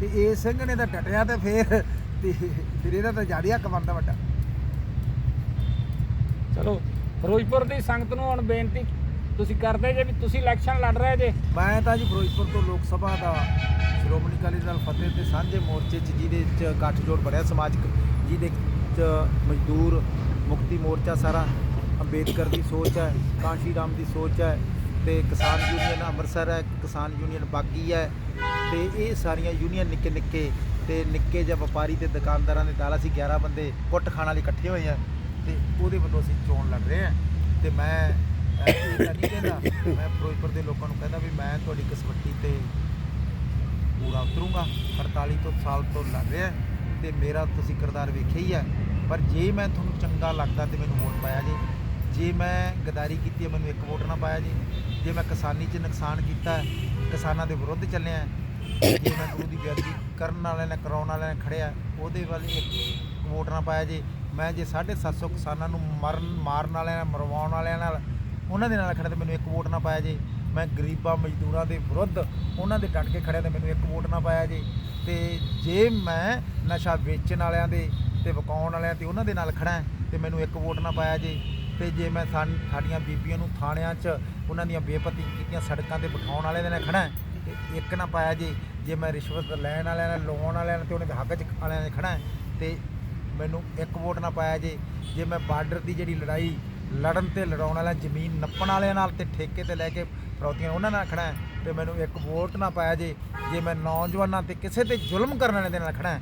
ਤੇ ਇਹ ਸਿੰਘ ਨੇ ਤਾਂ ਟਟਿਆ ਤੇ ਫੇਰ ਤੇ ਫਿਰ ਇਹਦਾ ਤਾਂ ਜਾੜੀਆ ਕਮਾਂਦਾ ਵੱਡਾ। ਚਲੋ ਫਿਰੋਜ਼ਪੁਰ ਦੀ ਸੰਗਤ ਨੂੰ ਹੁਣ ਬੇਨਤੀ ਤੁਸੀਂ ਕਰਦੇ ਜੇ ਵੀ ਤੁਸੀਂ ਇਲੈਕਸ਼ਨ ਲੜ ਰਹੇ ਜੇ। ਮੈਂ ਤਾਂ ਜੀ ਫਿਰੋਜ਼ਪੁਰ ਤੋਂ ਲੋਕ ਸਭਾ ਦਾ ਸ਼੍ਰੋਮਣੀ ਅਕਾਲੀ ਦਲ ਫਤਿਹ ਤੇ ਸਾਂਝੇ ਮੋਰਚੇ 'ਚ ਜਿਹਦੇ 'ਚ ਗੱਠਜੋੜ ਬਣਿਆ ਸਮਾਜਿਕ ਜਿਹਦੇ 'ਚ ਮਜ਼ਦੂਰ ਮੁਕਤੀ ਮੋਰਚਾ ਸਾਰਾ ਅੰਬੇਦਕਰ ਦੀ ਸੋਚ ਹੈ, ਕਾਂਸ਼ੀ ਰਾਮ ਦੀ ਸੋਚ ਹੈ ਤੇ ਕਿਸਾਨ ਯੂਨੀਅਨ ਅੰਮ੍ਰਿਤਸਰ ਹੈ, ਕਿਸਾਨ ਯੂਨੀਅਨ ਬਾਗੀ ਹੈ ਤੇ ਇਹ ਸਾਰੀਆਂ ਯੂਨੀਅਨ ਨਿੱਕੇ ਨਿੱਕੇ ਤੇ ਨਿੱਕੇ ਜਿਹੇ ਵਪਾਰੀ ਤੇ ਦੁਕਾਨਦਾਰਾਂ ਦੇ ਨਾਲ ਅਸੀਂ 11 ਬੰਦੇ ਕੁੱਟ ਖਾਣ ਵਾਲੇ ਇਕੱਠੇ ਹੋਏ ਆ ਤੇ ਉਹਦੇ ਵੱਲੋਂ ਅਸੀਂ ਚੋਣ ਲੜ ਰਹੇ ਆ। ਤੇ ਮੈਂ ਇਹ ਨਹੀਂ ਕਹਿੰਦਾ, ਮੈਂ ਫਿਰੋਜ਼ਪੁਰ ਦੇ ਲੋਕਾਂ ਨੂੰ ਕਹਿੰਦਾ ਵੀ ਮੈਂ ਤੁਹਾਡੀ ਕਸਵੱਟੀ ਤੇ ਪੂਰਾ ਉਤਰੂੰਗਾ 48 ਤੋਂ ਸਾਲ ਤੋਂ ਲੜ ਰਿਹਾ ਤੇ ਮੇਰਾ ਤੁਸੀਂ ਕਿਰਦਾਰ ਵੇਖਿਆ ਹੀ ਹੈ। ਪਰ ਜੇ ਮੈਂ ਤੁਹਾਨੂੰ ਚੰਗਾ ਲੱਗਦਾ ਤੇ ਮੈਨੂੰ ਵੋਟ ਪਾਇਆ ਜੇ ਜੇ ਮੈਂ ਗਦਾਰੀ ਕੀਤੀ ਹੈ ਮੈਨੂੰ ਇੱਕ ਵੋਟ ਨਾ ਪਾਇਆ ਜੀ। ਜੇ ਮੈਂ ਕਿਸਾਨੀ 'ਚ ਨੁਕਸਾਨ ਕੀਤਾ ਕਿਸਾਨਾਂ ਦੇ ਵਿਰੁੱਧ ਚੱਲਿਆ ਹੈ, ਜੇ ਮੈਂ ਗੁਰੂ ਦੀ ਬੇਅਦਬੀ ਕਰਨ ਵਾਲਿਆਂ ਨੇ ਕਰਾਉਣ ਵਾਲਿਆਂ ਨੇ ਖੜਿਆ ਉਹਦੇ ਵੱਲ ਇੱਕ ਵੋਟ ਨਾ ਪਾਇਆ ਜੇ ਮੈਂ ਜੇ 750 ਕਿਸਾਨਾਂ ਨੂੰ ਮਰਨ ਮਾਰਨ ਵਾਲਿਆਂ ਨਾਲ ਮਰਵਾਉਣ ਵਾਲਿਆਂ ਨਾਲ ਉਹਨਾਂ ਦੇ ਨਾਲ ਖੜਿਆ ਤੇ ਮੈਨੂੰ ਇੱਕ ਵੋਟ ਨਾ ਪਾਇਆ ਜੇ। ਮੈਂ ਗਰੀਬਾਂ ਮਜ਼ਦੂਰਾਂ ਦੇ ਵਿਰੁੱਧ ਉਹਨਾਂ ਦੇ ਡਟ ਕੇ ਖੜਿਆ ਤੇ ਮੈਨੂੰ ਇੱਕ ਵੋਟ ਨਾ ਪਾਇਆ ਜੇ। ਤੇ ਜੇ ਮੈਂ ਨਸ਼ਾ ਵੇਚਣ ਵਾਲਿਆਂ ਦੇ ਤੇ ਵਿਕਾਉਣ ਵਾਲਿਆਂ ਤੇ ਉਹਨਾਂ ਦੇ ਨਾਲ ਖੜਾ ਤੇ ਮੈਨੂੰ ਇੱਕ ਵੋਟ ਨਾ ਪਾਇਆ ਜੇ। ਤੇ ਜੇ ਮੈਂ ਸਾਨ- ਸਾਡੀਆਂ ਬੀਬੀਆਂ ਨੂੰ ਥਾਣਿਆਂ 'ਚ ਉਹਨਾਂ ਦੀਆਂ ਬੇਪਤੀ ਕੀਤੀਆਂ ਸੜਕਾਂ ਤੇ ਬਿਠਾਉਣ ਵਾਲੇ ਦੇ ਨਾਲ ਖੜਾ ਤੇ ਇੱਕ ਨਾ ਪਾਇਆ ਜੇ ਜੇ ਮੈਂ ਰਿਸ਼ਵਤ ਲੈਣ ਵਾਲਿਆਂ ਨਾਲ, ਲਾਉਣ ਵਾਲਿਆਂ ਨਾਲ ਤੇ ਉਹਨਾਂ ਦੇ ਹੱਕ 'ਚ ਵਾਲਿਆਂ ਨੇ ਖੜਾ ਤੇ ਮੈਨੂੰ ਇੱਕ ਵੋਟ ਨਾ ਪਾਇਆ ਜੇ ਜੇ ਮੈਂ ਬਾਰਡਰ ਦੀ ਜਿਹੜੀ ਲੜਾਈ, ਲੜਨ ਤੇ ਲੜਾਉਣ ਵਾਲਿਆਂ ਜ਼ਮੀਨ ਨੱਪਣ ਵਾਲਿਆਂ ਨਾਲ ਤੇ ਠੇਕੇ ਤੇ ਲੈ ਕੇ ਫਰੌਤੀਆਂ ਉਹਨਾਂ ਨਾਲ ਖੜਾ ਹੈ ਤੇ ਮੈਨੂੰ ਇੱਕ ਵੋਟ ਨਾ ਪਾਇਆ ਜੇ ਜੇ ਮੈਂ ਨੌਜਵਾਨਾਂ ਤੇ ਕਿਸੇ ਤੇ ਜ਼ੁਲਮ ਕਰਨ ਵਾਲੇ ਦੇ ਨਾਲ ਖੜਾ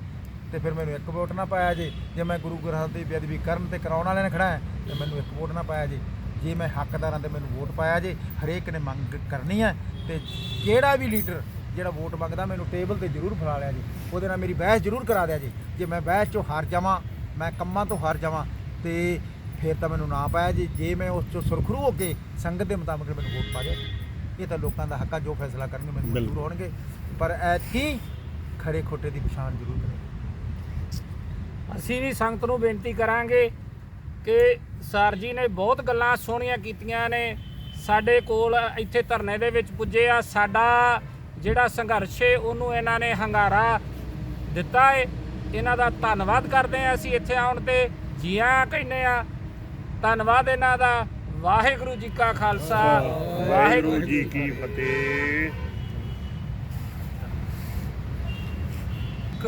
ਤੇ ਫਿਰ ਮੈਨੂੰ ਇੱਕ ਵੋਟ ਨਾ ਪਾਇਆ ਜੇ ਜੇ ਮੈਂ ਗੁਰੂ ਗ੍ਰੰਥ ਦੀ ਬੇਅਦਬੀ ਕਰਨ ਤੇ ਕਰਾਉਣ ਵਾਲਿਆਂ ਨੇ ਖੜਾ ਹੈ ਤੇ ਮੈਨੂੰ ਇੱਕ ਵੋਟ ਨਾ ਪਾਇਆ ਜੇ। ਜੇ ਮੈਂ ਹੱਕਦਾਰਾਂ ਤੇ ਮੈਨੂੰ ਵੋਟ ਪਾਇਆ ਜੇ ਹਰੇਕ ਨੇ ਮੰਗ ਕਰਨੀ ਹੈ ਤੇ ਜਿਹੜਾ ਵੀ ਲੀਡਰ ਜਿਹੜਾ ਵੋਟ ਮੰਗਦਾ ਮੈਨੂੰ ਟੇਬਲ ਤੇ ਜ਼ਰੂਰ ਫੜਾ ਲਿਆ ਜੀ। ਉਹਦੇ ਨਾਲ ਮੇਰੀ ਬਹਿਸ ਜ਼ਰੂਰ ਕਰਾ ਦਿਆ ਜੀ। ਜੇ ਮੈਂ ਬਹਿਸ 'ਚੋਂ ਹਾਰ ਜਾਵਾਂ ਮੈਂ ਕੰਮਾਂ ਤੋਂ ਹਾਰ ਜਾਵਾਂ ਤੇ ਫਿਰ ਤਾਂ ਮੈਨੂੰ ਨਾ ਪਾਇਆ ਜੀ। ਜੇ ਮੈਂ ਉਸ 'ਚੋਂ ਸੁਰਖਰੂ ਹੋ ਕੇ ਸੰਗਤ ਦੇ ਮੁਤਾਬਕ ਮੈਨੂੰ ਵੋਟ ਪਾ ਦੇ ਇਹ ਤਾਂ ਲੋਕਾਂ ਦਾ ਹੱਕ ਆ ਜੋ ਫੈਸਲਾ ਕਰਨਗੇ ਮੈਨੂੰ ਮਨਜ਼ੂਰ ਬਿਲਕੁਲ। ਹੋਣਗੇ। ਪਰ ਐਤਕੀ ਖੜੇ ਖੋਟੇ ਦੀ ਪਛਾਣ ਜ਼ਰੂਰ ਕਰੇ ਅਸੀਂ ਵੀ ਸੰਗਤ ਨੂੰ ਬੇਨਤੀ ਕਰਾਂਗੇ ਕਿ ਸਰ ਜੀ ਨੇ ਬਹੁਤ ਗੱਲਾਂ ਸੋਹਣੀਆਂ ਕੀਤੀਆਂ ਨੇ। ਸਾਡੇ ਕੋਲ ਇੱਥੇ ਧਰਨੇ ਦੇ ਵਿੱਚ ਪੁੱਜੇ ਆ। ਸਾਡਾ ਜਿਹੜਾ ਸੰਘਰਸ਼ ਹੈ ਉਹਨੂੰ ਇਹਨਾਂ ਨੇ ਹੰਗਾਰਾ ਦਿੱਤਾ ਹੈ ਇਹਨਾਂ ਦਾ ਧੰਨਵਾਦ ਕਰਦੇ ਆ ਅਸੀਂ ਇੱਥੇ ਆਉਣ ਤੇ। ਜੀਆਂ ਕਹਿੰਦੇ ਆ, ਧੰਨਵਾਦ ਇਹਨਾਂ ਦਾ। ਵਾਹਿਗੁਰੂ ਜੀ ਕਾ ਖਾਲਸਾ। ਵਾਹਿਗੁਰੂ ਜੀ ਕੀ ਫਤਿਹ। ਇੱਕ